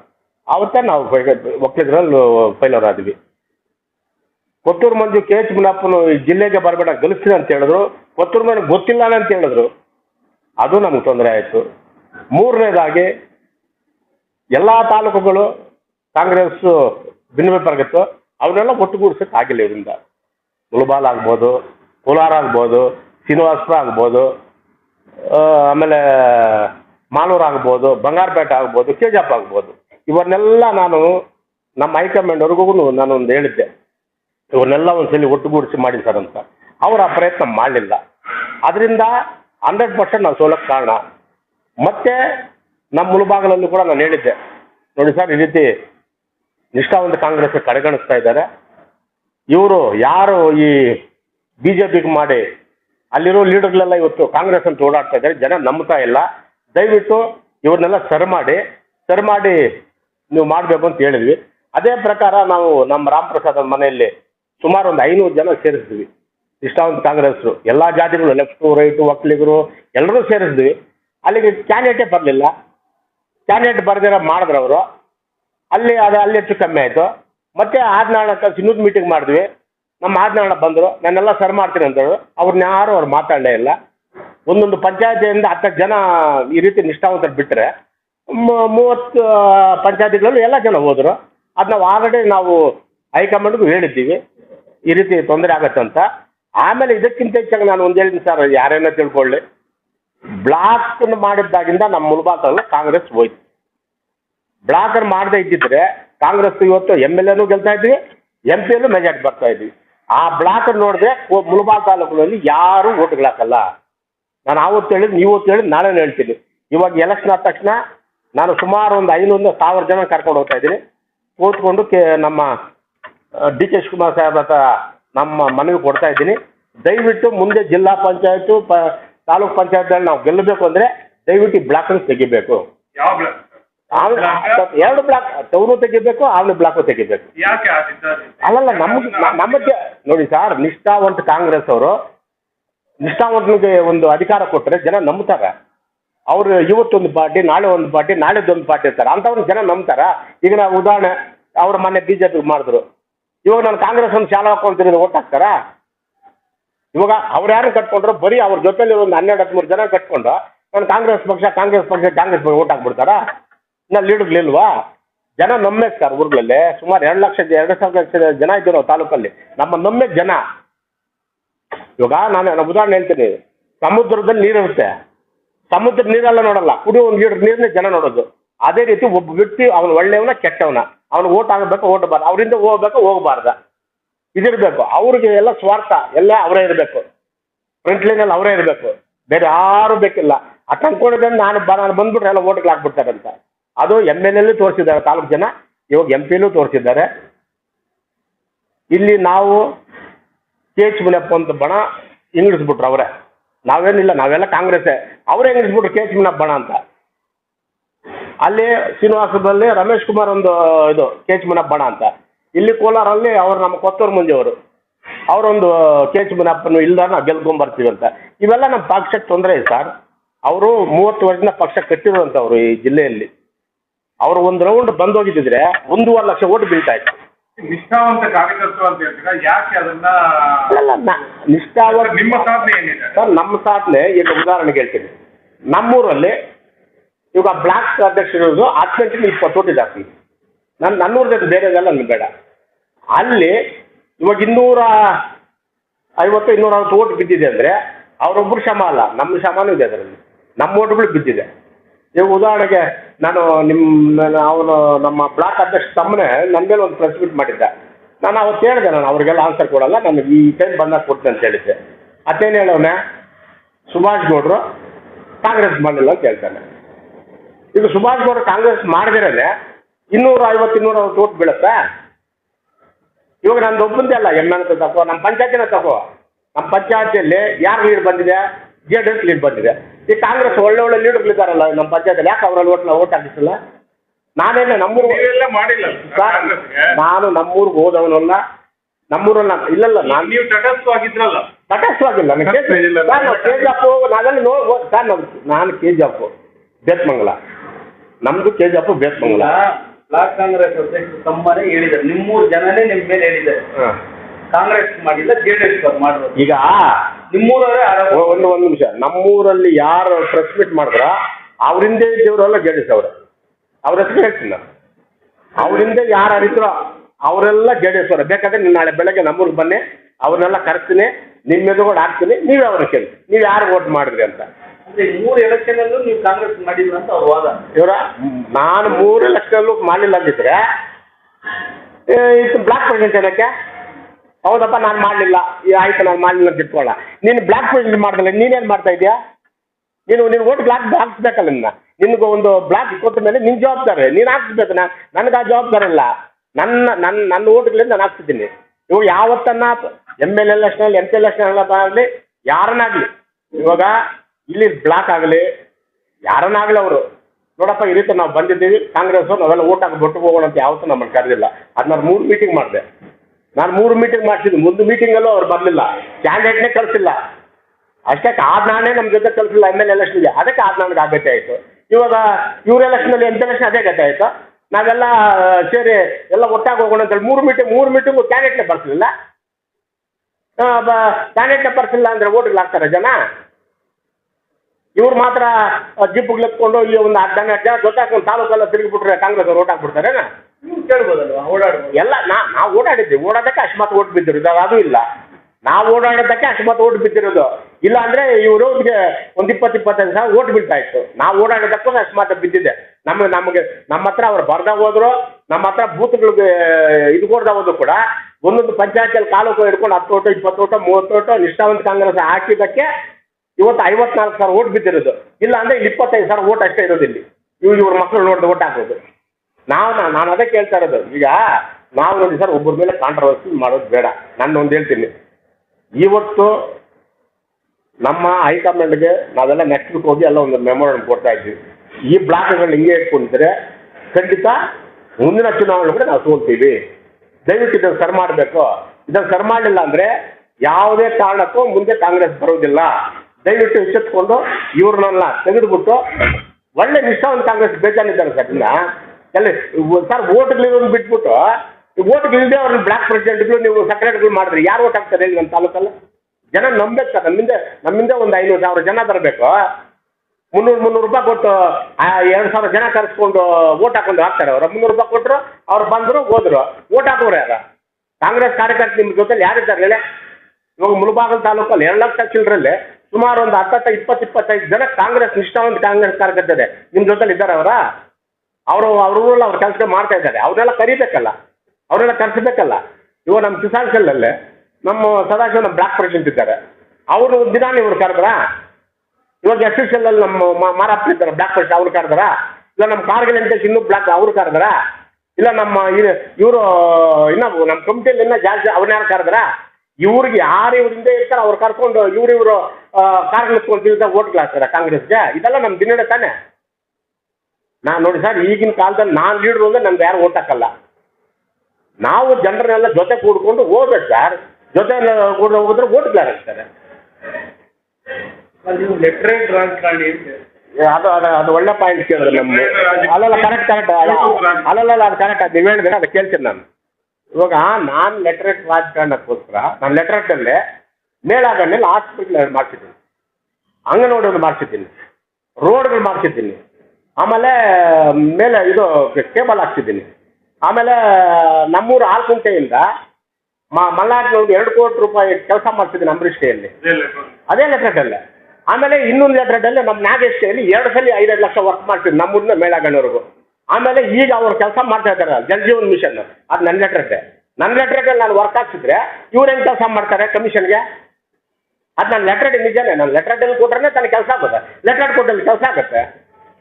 ಆವತ್ತೇ ನಾವು ಒಕ್ಕಲಿಗರಲ್ಲಿ ಫೈಲರ್ ಆದ್ವಿ. ಕೊತ್ತೂರು ಮಂಜು ಕೆ ಎಚ್ ಮುನಪ್ಪನು ಜಿಲ್ಲೆಗೆ ಬರಬೇಡ ಗಲಿಸ್ತೀನಿ ಅಂತ ಹೇಳಿದ್ರು. ಕೊತ್ತೂರು ಮನೆ ಗೊತ್ತಿಲ್ಲ ಅಂತ ಹೇಳಿದ್ರು. ಅದು ನಮ್ಗೆ ತೊಂದರೆ ಆಯಿತು. ಮೂರನೇದಾಗಿ, ಎಲ್ಲ ತಾಲೂಕುಗಳು ಕಾಂಗ್ರೆಸ್ ಭಿನ್ನಭಿಪ್ರಾಯತ್ತು ಅವನ್ನೆಲ್ಲ ಒಟ್ಟುಗೂಡಿಸಕ್ಕೆ ಆಗಿಲ್ಲ ಇದರಿಂದ ಗುಲ್ಬಾಲ್ ಆಗ್ಬೋದು, ಕೋಲಾರ ಆಗ್ಬೋದು ಶ್ರೀನಿವಾಸಪುರ ಆಗ್ಬೋದು ಆಮೇಲೆ ಮಾಲೂರು ಆಗ್ಬೋದು, ಬಂಗಾರಪೇಟೆ ಆಗ್ಬೋದು, ಕೆಜಾಪ್ ಆಗ್ಬೋದು. ಇವನ್ನೆಲ್ಲ ನಾನು ನಮ್ಮ ಹೈಕಮಾಂಡ್ವರೆಗೂ ನಾನು ಒಂದು ಹೇಳಿದ್ದೆ. ಇವನ್ನೆಲ್ಲ ಒಂದ್ಸಲಿ ಒಟ್ಟುಗೂಡಿಸಿ ಮಾಡಿ ಸರ್ ಅಂತ. ಅವರು ಆ ಪ್ರಯತ್ನ ಮಾಡಲಿಲ್ಲ. ಅದರಿಂದ ಹಂಡ್ರೆಡ್ ಪರ್ಸೆಂಟ್ ನಾವು ಸೋಲಕ್ಕೆ ಕಾರಣ. ಮತ್ತೆ ನಮ್ಮ ಮುಳುಭಾಗಲಲ್ಲೂ ಕೂಡ ನಾನು ಹೇಳಿದ್ದೆ. ನೋಡಿ ಸರ್, ಈ ರೀತಿ ನಿಷ್ಠಾವಂತ ಕಾಂಗ್ರೆಸ್ ಕಡೆಗಣಿಸ್ತಾ ಇದ್ದಾರೆ. ಇವರು ಯಾರು ಈ ಬಿ ಜೆ ಪಿಗೆ ಮಾಡಿ ಅಲ್ಲಿರೋ ಲೀಡರ್ಗಳೆಲ್ಲ ಇವತ್ತು ಕಾಂಗ್ರೆಸ್ ಅಂತ ಓಡಾಡ್ತಾ ಇದ್ದಾರೆ. ಜನ ನಂಬ್ತಾ ಇಲ್ಲ. ದಯವಿಟ್ಟು ಇವ್ರನ್ನೆಲ್ಲ ಸರ್ ಮಾಡಿ ಸರ್ ಮಾಡಿ ನೀವು ಮಾಡಬೇಕು ಅಂತ ಹೇಳಿದ್ವಿ. ಅದೇ ಪ್ರಕಾರ ನಾವು ನಮ್ಮ ರಾಮ್ ಪ್ರಸಾದ್ ಮನೆಯಲ್ಲಿ ಸುಮಾರು ಒಂದು ಐನೂರು ಜನ ಸೇರಿಸಿದ್ವಿ. ನಿಷ್ಠಾವಂತ ಕಾಂಗ್ರೆಸ್ರು ಎಲ್ಲ ಜಾತಿಗಳು ಲೆಫ್ಟು ರೈಟು ಒಕ್ಕಲಿಗರು ಎಲ್ಲರೂ ಸೇರಿಸಿದ್ವಿ. ಅಲ್ಲಿಗೆ ಕ್ಯಾಂಡಿಡೇಟೇ ಬರಲಿಲ್ಲ. ಕ್ಯಾಂಡಿಡೇಟ್ ಬರ್ದಿರ ಮಾಡಿದ್ರು ಅವರು. ಅಲ್ಲಿ ಅದು ಅಲ್ಲಿ ಹೆಚ್ಚು ಕಮ್ಮಿ ಆಯಿತು. ಮತ್ತೆ ಆದ್ನಾಳ ಕಳ್ಸಿ ಇನ್ನೊಂದು ಮೀಟಿಂಗ್ ಮಾಡಿದ್ವಿ. ನಮ್ಮ ಆದ್ನಾಳ ಬಂದರು. ನಾನೆಲ್ಲ ಸರ್ ಮಾಡ್ತೀನಿ ಅಂತ ಹೇಳಿ ಅವ್ರನ್ನ ಯಾರು ಅವ್ರು ಮಾತಾಡಲೇ ಇಲ್ಲ. ಒಂದೊಂದು ಪಂಚಾಯತಿಯಿಂದ ಹತ್ತು ಜನ ಈ ರೀತಿ ನಿಷ್ಠಾವಂತರು ಬಿಟ್ಟರೆ ಮೂವತ್ತು ಪಂಚಾಯತಿಗಳಲ್ಲಿ ಎಲ್ಲ ಜನ ಹೋದರು. ಅದು ನಾವು ಆಲ್ರೆಡಿ ನಾವು ಹೈಕಮಾಂಡ್ಗೂ ಹೇಳಿದ್ದೀವಿ. ಈ ರೀತಿ ತೊಂದರೆ ಆಗತ್ತೆ ಅಂತ. ಆಮೇಲೆ ಇದಕ್ಕಿಂತ ಹೆಚ್ಚಾಗಿ ನಾನು ಒಂದು ಹೇಳ್ತೀನಿ ಸರ್, ಯಾರೇನೋ ತಿಳ್ಕೊಳ್ಳಿ. ಬ್ಲಾಕ್ ಮಾಡಿದ್ದಾಗಿಂದ ನಮ್ಮ ಮುಲ್ಬಾಗಲ್ಲಿ ಕಾಂಗ್ರೆಸ್ ಹೋಯ್ತು. ಬ್ಲಾಕರ್ ಮಾಡದೇ ಇದ್ದಿದ್ರೆ ಕಾಂಗ್ರೆಸ್ ಇವತ್ತು ಎಂ ಎಲ್ ಎನೂ ಗೆಲ್ತಾ ಇದ್ವಿ, ಎಂ ಪಿ ಎಲ್ಲೂ ಮೆಜಾರಿಟಿ ಬರ್ತಾ ಇದ್ವಿ. ಆ ಬ್ಲಾಕ್ ನೋಡಿದ್ರೆ ಮುಲ್ಬಾ ತಾಲೂಕಿನಲ್ಲಿ ಯಾರೂ ಓಟ್ಗಳಾಕಲ್ಲ ನಾನು ಆವತ್ತು ಹೇಳಿದ್, ನೀವು ಹೇಳಿದ್ ನಾಳೆ ಹೇಳ್ತೀನಿ. ಇವಾಗ ಎಲೆಕ್ಷನ್ ಆದ ತಕ್ಷಣ ನಾನು ಸುಮಾರು ಒಂದು ಐನೂರಿಂದ ಸಾವಿರ ಜನ ಕರ್ಕೊಂಡು ಹೋಗ್ತಾ ಇದ್ದೀನಿ. ಕೂತ್ಕೊಂಡು ನಮ್ಮ ಡಿ ಕೆ ಶಿವಕುಮಾರ್ ಸಾಹೇಬ್ ಹತ್ರ ನಮ್ಮ ಮನವಿ ಕೊಡ್ತಾ ಇದ್ದೀನಿ. ದಯವಿಟ್ಟು ಮುಂದೆ ಜಿಲ್ಲಾ ಪಂಚಾಯತು ಪ ತಾಲೂಕ್ ಪಂಚಾಯತ್ನಲ್ಲಿ ನಾವು ಗೆಲ್ಲಬೇಕು ಅಂದರೆ ದಯವಿಟ್ಟು ಈ ಬ್ಲಾಕನ್ನು ತೆಗಿಬೇಕು. ಯಾವ ಬ್ಲಾಕ್ ಆಮೇಲೆ ಎರಡು ಬ್ಲಾಕ್ ಟೌನು ತೆಗಿಬೇಕು ಆಮೇಲೆ ಬ್ಲಾಕು ತೆಗಿಬೇಕು. ಯಾಕೆ ಆ ಸಿದ್ಧಾಂತ? ಅಲ್ಲಲ್ಲ ನಮಗೆ ನಮ್ಮ ನೋಡಿ ಸರ್ ನಿಷ್ಠಾವಂತ ಕಾಂಗ್ರೆಸ್ ಅವರು ನಿಷ್ಠಾವಂತನಿಗೆ ಒಂದು ಅಧಿಕಾರ ಕೊಟ್ಟರೆ ಜನ ನಂಬ್ತಾರೆ. ಅವರು ಇವತ್ತೊಂದು ಪಾರ್ಟಿ ನಾಳೆ ಒಂದು ಪಾರ್ಟಿ ನಾಳೆದೊಂದು ಪಾರ್ಟಿ ಇರ್ತಾರೆ ಅಂಥವ್ರನ್ನ ಜನ ನಂಬ್ತಾರ. ಈಗ ನಾವು ಉದಾಹರಣೆ ಅವ್ರ ಮೊನ್ನೆ ಬಿ ಜೆ ಪಿಗೆ ಮಾಡಿದ್ರು. ಇವಾಗ ನಾನು ಕಾಂಗ್ರೆಸ್ ಒಂದು ಶಾಲೆ ಹಾಕೊಂತೀನಿ ಓಟ್ ಹಾಕ್ತಾರಾ ಇವಾಗ ಅವ್ರು ಯಾರು ಕಟ್ಕೊಂಡ್ರು? ಬರೀ ಅವ್ರ ಜೊತೆಲಿ ಒಂದು ಹನ್ನೆರಡು ಹದಿಮೂರು ಜನ ಕಟ್ಕೊಂಡು ನಾನು ಕಾಂಗ್ರೆಸ್ ಪಕ್ಷ ಕಾಂಗ್ರೆಸ್ ಪಕ್ಷ ಕಾಂಗ್ರೆಸ್ ಪಕ್ಷ ಓಟ್ ಹಾಕ್ಬಿಡ್ತಾರಾ? ಇನ್ನ ಲೀಡರ್ಗಳಿಲ್ವಾ ಜನ ನಂಬೇಕು ಸರ್ ಊರುಗಳಲ್ಲಿ. ಸುಮಾರು ಎರಡು ಲಕ್ಷ ಎರಡು ಸಾವಿರ ಲಕ್ಷ ಜನ ಇದ್ದರು ತಾಲೂಕಲ್ಲಿ. ನಮ್ಮ ನಮ್ಮೆ ಜನ. ಇವಾಗ ನಾನು ನಾನು ಉದಾಹರಣೆ ಹೇಳ್ತೀನಿ. ಸಮುದ್ರದಲ್ಲಿ ನೀರಿರುತ್ತೆ. ಸಮುದ್ರ ನೀರೆಲ್ಲ ನೋಡಲ್ಲ. ಕುಡಿಯೋ ಒಂದು ಲೀಟರ್ ನೀರನ್ನೇ ಜನ ನೋಡೋದು. ಅದೇ ರೀತಿ ಒಬ್ಬ ವ್ಯಕ್ತಿ ಅವನು ಒಳ್ಳೆಯವನ ಕೆಟ್ಟವನ. ಅವನು ಓಟ್ ಆಗಬೇಕು ಓಟಬಾರ್ದು ಅವರಿಂದ ಹೋಗ್ಬೇಕು, ಹೋಗಬಾರ್ದ. ಇದಿರಬೇಕು. ಅವ್ರಿಗೆ ಎಲ್ಲ ಸ್ವಾರ್ಥ, ಎಲ್ಲ ಅವರೇ ಇರಬೇಕು. ಫ್ರಂಟ್ ಲೈನಲ್ಲಿ ಅವರೇ ಇರಬೇಕು. ಬೇರೆ ಯಾರು ಬೇಕಿಲ್ಲ. ಅಟ್ ಅನ್ಕೊಂಡಿದ್ದೆ ನಾನು ಬ, ನಾನು ಬಂದ್ಬಿಟ್ರೆ ಎಲ್ಲ ಓಟ್ಗಳು ಹಾಕ್ಬಿಡ್ತಾರಂತ. ಅದು ಎಂ ಎಲ್ ಎಲ್ಲೂ ತೋರಿಸಿದ್ದಾರೆ, ತಾಲೂಕು ಜನ. ಇವಾಗ ಎಂ ಪಿಲೂ ತೋರಿಸಿದ್ದಾರೆ. ಇಲ್ಲಿ ನಾವು ಕೆ ಎಚ್ ಮುನಿಯಪ್ಪ ಅಂತ ಬಣ ಇಂಗ್ಲಿಸ್ಬಿಟ್ರು ಅವರೇ. ನಾವೇನಿಲ್ಲ, ನಾವೆಲ್ಲ ಕಾಂಗ್ರೆಸ್ಸೇ. ಅವರೇ ಇಂಗ್ಲಿಸ್ಬಿಟ್ರು ಕೆ ಎಚ್ ಮುನಿಯಪ್ಪ ಬಣ ಅಂತ. ಅಲ್ಲಿ ಶ್ರೀನಿವಾಸದಲ್ಲಿ ರಮೇಶ್ ಕುಮಾರ್ ಒಂದು ಇದು ಕೆ ಎಚ್ ಮುನಿಯಪ್ಪ ಬಣ ಅಂತ. ಇಲ್ಲಿ ಕೋಲಾರಲ್ಲಿ ಅವರು ನಮ್ಮ ಕೊತ್ತೂರು ಮುಂಜೆಯವರು. ಅವರೊಂದು ಕೆ ಎಚ್ ಮುನಿಯಪ್ಪನ ಇಲ್ದ ನಾವು ಗೆಲ್ಕೊಂಬರ್ತೀವಿ ಅಂತ. ಇವೆಲ್ಲ ನಮ್ಮ ಪಕ್ಷಕ್ಕೆ ತೊಂದರೆ ಇದೆ ಸರ್. ಅವರು ಮೂವತ್ತು ವರ್ಷದಿಂದ ಪಕ್ಷ ಕಟ್ಟಿರುವಂಥವ್ರು ಈ ಜಿಲ್ಲೆಯಲ್ಲಿ. ಅವರು ಒಂದು ರೌಂಡ್ ಬಂದೋಗಿದ್ದಿದ್ರೆ ಒಂದೂವರೆ ಲಕ್ಷ ಓಟ್ ಬೀಳ್ತಾ ಇತ್ತು ನಿಷ್ಠಾವಂತ ಕಾರ್ಯಕರ್ತರು ಅಂತ ಹೇಳ್ತೀರಾ? ಯಾಕೆ ಅದನ್ನ ಅಲ್ಲ ನಿಮ್ಮ ಸಾಧನೆ ಏನಿದೆ? ಸರ್ ನಮ್ಮ ಸಾಧನೆ ಈಗ ಉದಾಹರಣೆಗೆ ಹೇಳ್ತೀನಿ. ನಮ್ಮೂರಲ್ಲಿ ಇವಾಗ ಬ್ಲಾಕ್ ಅಧ್ಯಕ್ಷರಿರೋದು ಹದಿನೆಂಟಿಂದ ಇಪ್ಪತ್ತು ಕೋಟಿ ಜಾಸ್ತಿ. ನನ್ನ ಬೇರೆ ಬೇರೆದೆಲ್ಲ ನನ್ಗೆ ಬೇಡ. ಅಲ್ಲಿ ಇವಾಗ ಇನ್ನೂರ ಐವತ್ತು, ಇನ್ನೂರ ಅರವತ್ತು ಓಟ್ ಬಿದ್ದಿದೆ ಅಂದರೆ ಅವರೊಬ್ಬರು ಶ್ರಮ ಅಲ್ಲ ನಮ್ಮ ಶ್ರಮನೂ ಇದೆ ಅದರಲ್ಲಿ. ನಮ್ಮ ಓಟ್ಗಳು ಬಿದ್ದಿದೆ. ಈಗ ಉದಾಹರಣೆಗೆ ನಾನು ನಿಮ್ಮ ಅವನು ನಮ್ಮ ಬ್ಲಾಕ್ ಅಧ್ಯಕ್ಷ ತಮ್ಮನೇ ನನ್ನ ಮೇಲೆ ಒಂದು ಪ್ರೆಸ್ ಮೀಟ್ ಮಾಡಿದ್ದ. ನಾನು ಅವತ್ತು ಹೇಳಿದೆ, ನಾನು ಅವ್ರಿಗೆಲ್ಲ ಆನ್ಸರ್ ಕೊಡಲ್ಲ ನನಗೆ ಈ ಟೈಮ್ ಬಂದಾಗ ಕೊಡ್ತೀನಿ ಅಂತ ಹೇಳಿದ್ದೆ. ಅದೇನು ಹೇಳೋನೆ ಸುಭಾಷ್ ಗೌಡ್ರು ಕಾಂಗ್ರೆಸ್ ಮಾಡಿಲ್ಲ ಅಂತ ಹೇಳ್ತಾನೆ. ಈಗ ಸುಭಾಷ್ ಗೌಡ ಕಾಂಗ್ರೆಸ್ ಮಾಡಿದಿರೇ ಇನ್ನೂರ ಐವತ್ತು ಇನ್ನೂರ ಅರವತ್ತು ಓಟ್ ಬೀಳುತ್ತಾ? ಇವಾಗ ನಂದು ಒಬ್ಬಂದೇ ಅಲ್ಲ ಎಂ ಎನ್ ತಗೋ ನಮ್ಮ ಪಂಚಾಯತಿನ ತಗೋ ನಮ್ಮ ಪಂಚಾಯತಿಯಲ್ಲಿ ಯಾರು ಲೀಡ್ ಬಂದಿದೆ? ಜೆ ಡಿ ಎಸ್ ಲೀಡ್ ಬಂದಿದೆ. ಈ ಕಾಂಗ್ರೆಸ್ ಒಳ್ಳೆ ಒಳ್ಳೆ ಲೀಡರ್ಗಳಿದ್ದಾರಲ್ಲ ನಮ್ಮ ಪಂಚಾಯತಿಯಲ್ಲಿ ಯಾಕೆ ಅವರಲ್ಲಿ ಓಟ್ ಓಟ್ ಹಾಕಿಸಲ್ಲ? ನಾನೇನು ನಮ್ಮೂರು ಮಾಡಿಲ್ಲ. ಸರ್, ನಾನು ನಮ್ಮೂರಿಗೆ ಹೋದವನಲ್ಲ. ನಮ್ಮೂರಲ್ಲಿ ಇಲ್ಲಲ್ಲ ನಾನು ನೀವು ತಟಸ್ಥವಾಗಿದ್ರಲ್ಲ. ತಟಸ್ಥವಾಗಿಲ್ಲ ನಾನು ಕೆ ಜಿ ಅಪ್ಪು ನಾವೆಲ್ಲ ನೋ ಸರ್ ನಾನು ಕೆ ಜಿ ಅಪ್ಪು ಬೇತ್ಮಂಗಲ. ನಮ್ಮದು K G Appu Bethamangala block Congress ಅಧ್ಯಕ್ಷರು ತಮ್ಮನೇ ಹೇಳಿದ್ದಾರೆ. ನಿಮ್ಮೂರು ಜನನೇ ನಿಮ್ಮ ಮೇಲೆ ಹೇಳಿದ್ದಾರೆ. ಹಾಂ. ಕಾಂಗ್ರೆಸ್ ಮಾಡಿಲ್ಲ ಜೆ ಡಿ ಎಸ್ ಮಾಡಿದ್ರು ಈಗ ನಿಮ್ಮೂರವರೇ ಆರೋಪ ಒ- ಒಂದು ಒಂದು ನಿಮಿಷ. ನಮ್ಮೂರಲ್ಲಿ ಯಾರು ಪ್ರೆಸ್ ಮೀಟ್ ಮಾಡಿದ್ರ ಅವರಿಂದೇ ಇದ್ದವರಲ್ಲ ಜೆ ಡಿ ಎಸ್ ಅವರು. ಅವ್ರ ಹೆಸರು ಹೇಳ್ತಿಲ್ಲ ಅವರಿಂದ ಯಾರು ಹರಿದ್ರು ಅವರೆಲ್ಲ ಜೆ ಡಿ ಎಸ್ ಅವರು. ಬೇಕಾದ್ರೆ ನೀವು ನಾಳೆ ಬೆಳಗ್ಗೆ ನಮ್ಮೂರಿಗೆ ಬನ್ನಿ ಅವ್ರನ್ನೆಲ್ಲ ಕರೆಸ್ತೀನಿ ನಿಮ್ಮ ಎದುರುಗಡೆ ಹಾಕ್ತೀನಿ ನೀವೇ ಅವ್ರನ್ನ ಕೇಳಿ ನೀವು ಯಾರು ವೋಟ್ ಮಾಡಿದ್ರಿ ಅಂತ. ಮೂರು ನೀವು ಕಾಂಗ್ರೆಸ್ ಮಾಡಿಲ್ಲ ಅಂತ ಇವರ? ನಾನು ಮೂರು ಲಕ್ಷದಲ್ಲೂ ಮಾಡಲಿಲ್ಲ ಅಂದಿದ್ರೆ ಇದು ಬ್ಲಾಕ್ ಪ್ರೆಸಿಡೆಂಟ್ ಏನಕ್ಕೆ? ಹೌದಪ್ಪ, ನಾನು ಮಾಡಲಿಲ್ಲ. ಆಯ್ತು, ನಾನು ಮಾಡಲಿಲ್ಲ ಅಂತ ಇಟ್ಕೊಳ್ಳ ನೀನು ಬ್ಲಾಕ್ ಪ್ರೆಸಿಡೆಂಟ್ ಮಾಡ್ದಲ್ಲ, ನೀನೇನು ಮಾಡ್ತಾ ಇದೀಯಾ? ನೀನು ನೀನು ಓಟ್ ಬ್ಲಾಕ್ ಹಾಕ್ಸ್ಬೇಕಲ್ಲ ನಿನ್ನ. ನಿನ್ಗೆ ಒಂದು ಬ್ಲಾಕ್ ಕೊಟ್ಟ ಮೇಲೆ ನಿನ್ನ ಜವಾಬ್ದಾರಿ. ನೀನು ಹಾಕ್ಸ್ಬೇಕು, ನಾನು, ನನಗೆ ಆ ಜವಾಬ್ದಾರಿ ಇಲ್ಲ. ನನ್ನ ನನ್ನ ನನ್ನ ಓಟ್ಗಳಿಂದ ನಾನು ಹಾಕ್ತಿದ್ದೀನಿ ಇವಾಗ ಯಾವತ್ತನ್ನ ಎಂ ಎಲ್ ಎಲೆಕ್ಷನಲ್ಲಿ ಎಂ ಪಿ ಎಲೆಕ್ಷನ್ ಆಗಲಿ, ಯಾರನ್ನಾಗಲಿ. ಇವಾಗ ಇಲ್ಲಿ ಬ್ಲಾಕ್ ಆಗಲಿ ಯಾರನ್ನಾಗಲಿ ಅವರು. ನೋಡಪ್ಪ, ಈ ರೀತಿ ನಾವು ಬಂದಿದ್ದೀವಿ ಕಾಂಗ್ರೆಸ್ ನಾವೆಲ್ಲ ಓಟ್ ಹಾಕಿ ಬಿಟ್ಟು ಹೋಗೋಣ ಅಂತ ಯಾವತ್ತೂ ನಮ್ಮನ್ನು ಕರೆದಿಲ್ಲ. ಅದು ನಾನು ಮೂರು ಮೀಟಿಂಗ್ ಮಾಡಿದೆ. ನಾನು ಮೂರು ಮೀಟಿಂಗ್ ಮಾಡಿಸಿದ್ದು. ಮುಂದೆ ಮೀಟಿಂಗಲ್ಲೂ ಅವ್ರು ಬರಲಿಲ್ಲ. ಕ್ಯಾಂಡಿಡೇಟ್ನೇ ಕಳಿಸಿಲ್ಲ. ಅಷ್ಟೇ ಆದ ನಾನೇ ನಮ್ಮ ಜೊತೆ ಕಳಿಸಿಲ್ಲ ಎಂ ಎಲ್ ಎಲೆಕ್ಷನ್ಗೆ ಅದಕ್ಕೆ ಆದ ನನಗೆ ಆಗತ್ತೆ ಆಯಿತು. ಇವಾಗ ಇವ್ರ ಎಲೆಕ್ಷನಲ್ಲಿ ಎಂಥ ಎಲೆಕ್ಷನ್ ಅದೇ ಗತ್ತೆ ಆಯಿತು. ನಾವೆಲ್ಲ ಸೇರಿ ಎಲ್ಲ ಒಟ್ಟಾಗಿ ಹೋಗೋಣ ಅಂತೇಳಿ ಮೂರು ಮೀಟಿಂಗ್ ಮೂರು ಮೀಟಿಂಗು ಕ್ಯಾಂಡಿಡೇಟ್ನೇ ಬರ್ತಿಲ್ಲ ಕ್ಯಾಂಡಿಡೇಟ್ನೇ ಬರ್ತಿಲ್ಲ ಅಂದರೆ ಓಟ್ಗಳು ಹಾಕ್ತಾರೆ ಜನ? ಇವ್ರು ಮಾತ್ರ ಅಜ್ಜಿ ಪುಗ್ಲತ್ಕೊಂಡು ಇಲ್ಲಿ ಒಂದು ಅರ್ಧ ಜನ ಜೊತೆ ತಾಲೂಕಲ್ಲ ತಿರುಗಿಬಿಟ್ರೆ ಕಾಂಗ್ರೆಸ್ ಅವ್ರು ಓಟ್ ಹಾಕ್ಬಿಡ್ತಾರೆ ನೀವು ಕೇಳ್ಬೋದಲ್ವಾ? ಓಡಾಡ್ಬೋದು. ಎಲ್ಲ ನಾ ನಾವು ಓಡಾಡಿದ್ವಿ. ಓಡಾಡಕ್ಕೆ ಅಶ್ಮತ್ ಓಟ್ ಬಿದ್ದಿರೋದು ಅದು ಇಲ್ಲ. ನಾವು ಓಡಾಡೋದಕ್ಕೆ ಅಶ್ಮತ್ ಓಟ್ ಬಿದ್ದಿರೋದು. ಇಲ್ಲ ಅಂದರೆ ಇವರು ಒಂದು ಇಪ್ಪತ್ತು ಇಪ್ಪತ್ತೈದು ಸಾವಿರ ಓಟ್ ಬೀಳ್ತಾ ಇತ್ತು. ನಾವು ಓಡಾಡೋದಕ್ಕೂ ಅಷ್ಟು ಮಾತ್ರ ಬಿದ್ದಿದೆ. ನಮಗೆ ನಮಗೆ ನಮ್ಮ ಹತ್ರ ಅವ್ರು ಬರ್ದಾಗ ಹೋದ್ರು ನಮ್ಮ ಹತ್ರ ಬೂತ್ಗಳಿಗೆ ಇದು ಕೊಡ್ದ ಹೋದ್ರು ಕೂಡ ಒಂದೊಂದು ಪಂಚಾಯತಿಯಲ್ಲಿ ತಾಲೂಕು ಹಿಡ್ಕೊಂಡು ಹತ್ತು ಓಟು ಇಪ್ಪತ್ತು ಓಟು ಮೂವತ್ತು ಓಟು ನಿಷ್ಠಾವಂತ ಕಾಂಗ್ರೆಸ್ ಹಾಕಿದ್ದಕ್ಕೆ ಇವತ್ತು ಐವತ್ನಾಲ್ಕು ಸಾವಿರ ಓಟ್ ಬಿದ್ದಿರೋದು. ಇಲ್ಲ ಅಂದರೆ ಇಲ್ಲಿ ಇಪ್ಪತ್ತೈದು ಸಾವಿರ ಓಟ್ ಅಷ್ಟೇ ಇರೋದು ಇಲ್ಲಿ. ಇವ್ರು ಇವ್ರ ಮಕ್ಕಳು ನೋಡಿದ್ರೆ ಓಟ್ ಹಾಕೋದು. ನಾವು ನಾನು ಅದೇ ಕೇಳ್ತಾ ಇರೋದು. ಈಗ ನಾವು ನೋಡಿ ಸರ್ ಒಬ್ಬರ ಮೇಲೆ ಕಾಂಟ್ರವರ್ಸಿ ಮಾಡೋದು ಬೇಡ. ನಾನು ಒಂದು ಹೇಳ್ತೀನಿ. ಇವತ್ತು ನಮ್ಮ ಹೈಕಮಾಂಡ್ಗೆ ನಾವೆಲ್ಲ ನೆಕ್ಸ್ಟ್ ವೀಕ್ ಹೋಗಿ ಎಲ್ಲ ಒಂದು ಮೆಮೊರಂಡಮ್ ಕೊಡ್ತಾ ಈ ಬ್ಲಾಕ್ಗಳು ಹಿಂಗೆ ಇಟ್ಕೊಂಡಿದ್ರೆ ಖಂಡಿತ ಮುಂದಿನ ಚುನಾವಣೆ ಕೂಡ ನಾವು ಸೋಲ್ತೀವಿ. ದಯವಿಟ್ಟು ಇದನ್ನು ಸರ್ ಮಾಡಬೇಕು. ಇದನ್ನು ಸರ್ ಮಾಡಲಿಲ್ಲ ಅಂದರೆ ಯಾವುದೇ ಕಾರಣಕ್ಕೂ ಮುಂದೆ ಕಾಂಗ್ರೆಸ್ ಬರೋದಿಲ್ಲ ದಯವಿಟ್ಟು ಎಚ್ಚೆತ್ಕೊಂಡು ಇವ್ರನ್ನೆಲ್ಲ ತೆಗೆದುಬಿಟ್ಟು ಒಳ್ಳೆ ನಿಷ್ಠಾವಂತ ಕಾಂಗ್ರೆಸ್ ಬೇಜಾನಿದ್ದಾರೆ ಸರ್, ಇಲ್ಲ? ಎಲ್ಲ ಸರ್ ಓಟ್ಗಳಿರೋದು ಬಿಟ್ಬಿಟ್ಟು ಓಟ್ಗಳಿಲ್ಲದೆ ಅವ್ರನ್ನ ಬ್ಲಾಕ್ ಪ್ರೆಸಿಡೆಂಟ್ಗಳು ನೀವು ಸೆಕ್ರೆಟರಿಗಳು ಮಾಡಿದ್ರಿ ಯಾರು ಓಟ್ ಹಾಕ್ತಾರೆ ನಮ್ಮ ತಾಲೂಕಲ್ಲಿ? ಜನ ನಂಬೇಕು ಸರ್, ನಮ್ಮಿಂದ ನಮ್ಮಿಂದ ಒಂದು ಐನೂರು ಸಾವಿರ ಜನ ಬರಬೇಕು ಮುನ್ನೂರು ಮುನ್ನೂರು ರೂಪಾಯಿ ಕೊಟ್ಟು ಎರಡು ಸಾವಿರ ಜನ ಕರೆಸ್ಕೊಂಡು ಓಟ್ ಹಾಕೊಂಡು ಹಾಕ್ತಾರೆ ಅವರು. ಮುನ್ನೂರು ರೂಪಾಯಿ ಕೊಟ್ಟರು ಅವ್ರು ಬಂದರು, ಹೋದ್ರು. ಓಟ್ ಹಾಕೋರು ಯಾರ? ಕಾಂಗ್ರೆಸ್ ಕಾರ್ಯಕರ್ತ ನಿಮ್ಮ ಜೊತೆಲಿ ಯಾರಿದ್ದಾರೆ ಹೇಳಿ? ಇವಾಗ ಮುಳಬಾಗಲ್ ತಾಲೂಕಲ್ಲಿ ಎರಡು ಲಕ್ಷ ಚಿಲ್ಲರಲ್ಲಿ ಸುಮಾರು ಒಂದು ಹತ್ತತ್ತ, ಇಪ್ಪತ್ತು, ಇಪ್ಪತ್ತೈದು ಜನ ಕಾಂಗ್ರೆಸ್ ನಿಷ್ಠಾವಂತ ಕಾಂಗ್ರೆಸ್ ಕಾರ್ಯಕರ್ತದೆ ನಿಮ್ಮ ಜೊತೆಲಿ ಇದ್ದಾರೆ ಅವರ? ಅವರು ಅವ್ರಲ್ಲ ಅವ್ರ ಕೆಲಸ ಮಾಡ್ತಾ ಇದ್ದಾರೆ. ಅವ್ರನ್ನೆಲ್ಲ ಕರಿಬೇಕಲ್ಲ? ಅವರೆಲ್ಲ ಕರೆಸಬೇಕಲ್ಲ ಇವಾಗ ನಮ್ಮ ಕಿಸಾನ್ ನಮ್ಮ ಸದಾಶಿವ ನಮ್ಮ ಬ್ಲಾಕ್ ಪ್ರೆಸಿಡೆಂಟ್ ಇದ್ದಾರೆ. ಅವರು ದಿನ ಇವ್ರು ಕರೆದ್ರ? ಇವಾಗ ಎಸ್ ಎಸ್ ಎಲ್ ಅಲ್ಲಿ ನಮ್ಮ ಮಾರಾಪ್ ಇದ್ದಾರೆ, ಬ್ಲಾಕ್ ಪ್ರೆಸಿಡೆಂಟ್, ಅವ್ರು ಕರೆದ್ರ? ಇಲ್ಲ ನಮ್ಮ ಕಾರ್ಗಿಲ್ ಅಂತ ಇನ್ನೂ ಬ್ಲಾಕ್, ಅವ್ರು ಕರೆದ್ರ? ಇಲ್ಲ ನಮ್ಮ ಇವರು, ಇನ್ನ ನಮ್ಮ ಕಮಿಟಿಯಲ್ಲಿ ಇನ್ನ ಜಾಸ್ತಿ, ಅವ್ರನ್ನ ಯಾರು ಕರೆದ್ರ? ಇವ್ರಿಗೆ ಯಾರು ಇವ್ರ ಹಿಂದೆ ಇರ್ತಾರೆ ಅವ್ರು ಕರ್ಕೊಂಡು ಇವ್ರು ಇವರು ಕಾರ್ಗಿಲ್ ವಿರುದ್ಧ ಓಟ್ಗಳು ಹಾಕ್ತಾರೆ ಕಾಂಗ್ರೆಸ್ಗೆ. ಇದೆಲ್ಲ ನಮ್ಮ ದಿನಡೆ ತಾನೆ. ನಾ ನೋಡಿ ಸರ್ ಈಗಿನ ಕಾಲದಲ್ಲಿ ನಾನು ಲೀಡ್ರು ಅಂದ್ರೆ ನಮ್ಗೆ ಯಾರು ಓಟ್ ಹಾಕಲ್ಲ. ನಾವು ಜನರನ್ನೆಲ್ಲ ಜೊತೆ ಕೂಡ್ಕೊಂಡು ಹೋಗ್ಬೇಕು ಸರ್. ಜೊತೆ ಕೂಡ ಹೋಗಿದ್ರೆ ಓಟ್ಗಳು ಹಾಕ್ತಾರೆ. ನೀವು ಲೆಟ್ರೇಟ್ ರಾಜಕಾರಣಿ ಅಂತ ಏ, ಅದು ಅದು ಅದು ಒಳ್ಳೆ ಪಾಯಿಂಟ್ ಕೇಳಿದ್ರೆ ನಮ್ಮ ಅಲ್ಲಲ್ಲ ಕರೆಕ್ಟ್ ಕರೆಕ್ಟ್ ಅಲ್ಲಲ್ಲ ಅದು ಕರೆಕ್ಟ್ ಅದು ನೀವು ಹೇಳಿದ್ರೆ ಅದು ಕೇಳ್ತೀನಿ ನಾನು. ಇವಾಗ ನಾನು ಲೆಟ್ರೇಟ್ ರಾಜಕಾರಣಕ್ಕೋಸ್ಕರ ನಾನು ಲೆಟ್ರೇಟಲ್ಲೇ ಮೇಲಾಗಣ್ಣಲ್ಲಿ ಹಾಸ್ಪಿಟ್ಲ್ ಮಾಡ್ಸಿದ್ದೀನಿ. ಅಂಗನವಾಡಿಗಳು ಮಾಡ್ಸಿದ್ದೀನಿ. ರೋಡ್ಗಳು ಮಾಡಿಸಿದ್ದೀನಿ. ಆಮೇಲೆ ಮೇಲೆ ಇದು ಕೇಬಲ್ ಹಾಕ್ಸಿದ್ದೀನಿ. ಆಮೇಲೆ ನಮ್ಮೂರು ಆಲ್ಕುಂಟೆಯಿಂದ ಮಲ್ನಾಡಿನವ್ರಿಗೆ ಎರಡು ಕೋಟಿ ರೂಪಾಯಿ ಕೆಲಸ ಮಾಡ್ತಿದ್ದೀನಿ ಅಂಬರೀಷ್ ಕೈಯಲ್ಲಿ ಅದೇ ಲೆಟ್ರೇಟಲ್ಲೇ ಆಮೇಲೆ ಇನ್ನೊಂದು ಲೆಟ್ರೇಟಲ್ಲಿ ನಮ್ಮ ನಾಗೇಶ್ ಕೈಯಲ್ಲಿ ಎರಡು ಸಲ ಐದೈದು ಲಕ್ಷ ವರ್ಕ್ ಮಾಡ್ತೀನಿ ನಮ್ಮೂರಿನ ಮೇಲಾಗಣ್ಣವ್ರಿಗೂ ಆಮೇಲೆ ಈಗ ಅವ್ರು ಕೆಲಸ ಮಾಡ್ತಾ ಇದ್ದಾರೆ ಜಲ್ ಜೀವನ್ ಮಿಷನ್ ಅದು ನನ್ನ ಲೆಟ್ರೇಟೆ ನನ್ನ ಲೆಟ್ರೇಟಲ್ಲಿ ನಾನು ವರ್ಕ್ ಹಾಕ್ಸಿದ್ರೆ ಇವ್ರು ಹೆಂಗೆ ಕೆಲಸ ಮಾಡ್ತಾರೆ ಕಮಿಷನ್ಗೆ ಅದು ಲೆಟರ್ ಲೆಟ್ರೇಟ್ ನಿಜನೇ, ನಾನು ಲೆಟ್ರೇಟಲ್ಲಿ ಕೊಟ್ರೆ ತನ್ನ ಕೆಲಸ ಆಗುತ್ತೆ. ಲೆಟ್ರೇಟ್ ಕೊಟ್ಟಲ್ಲಿ ಕೆಲಸ ಆಗುತ್ತೆ.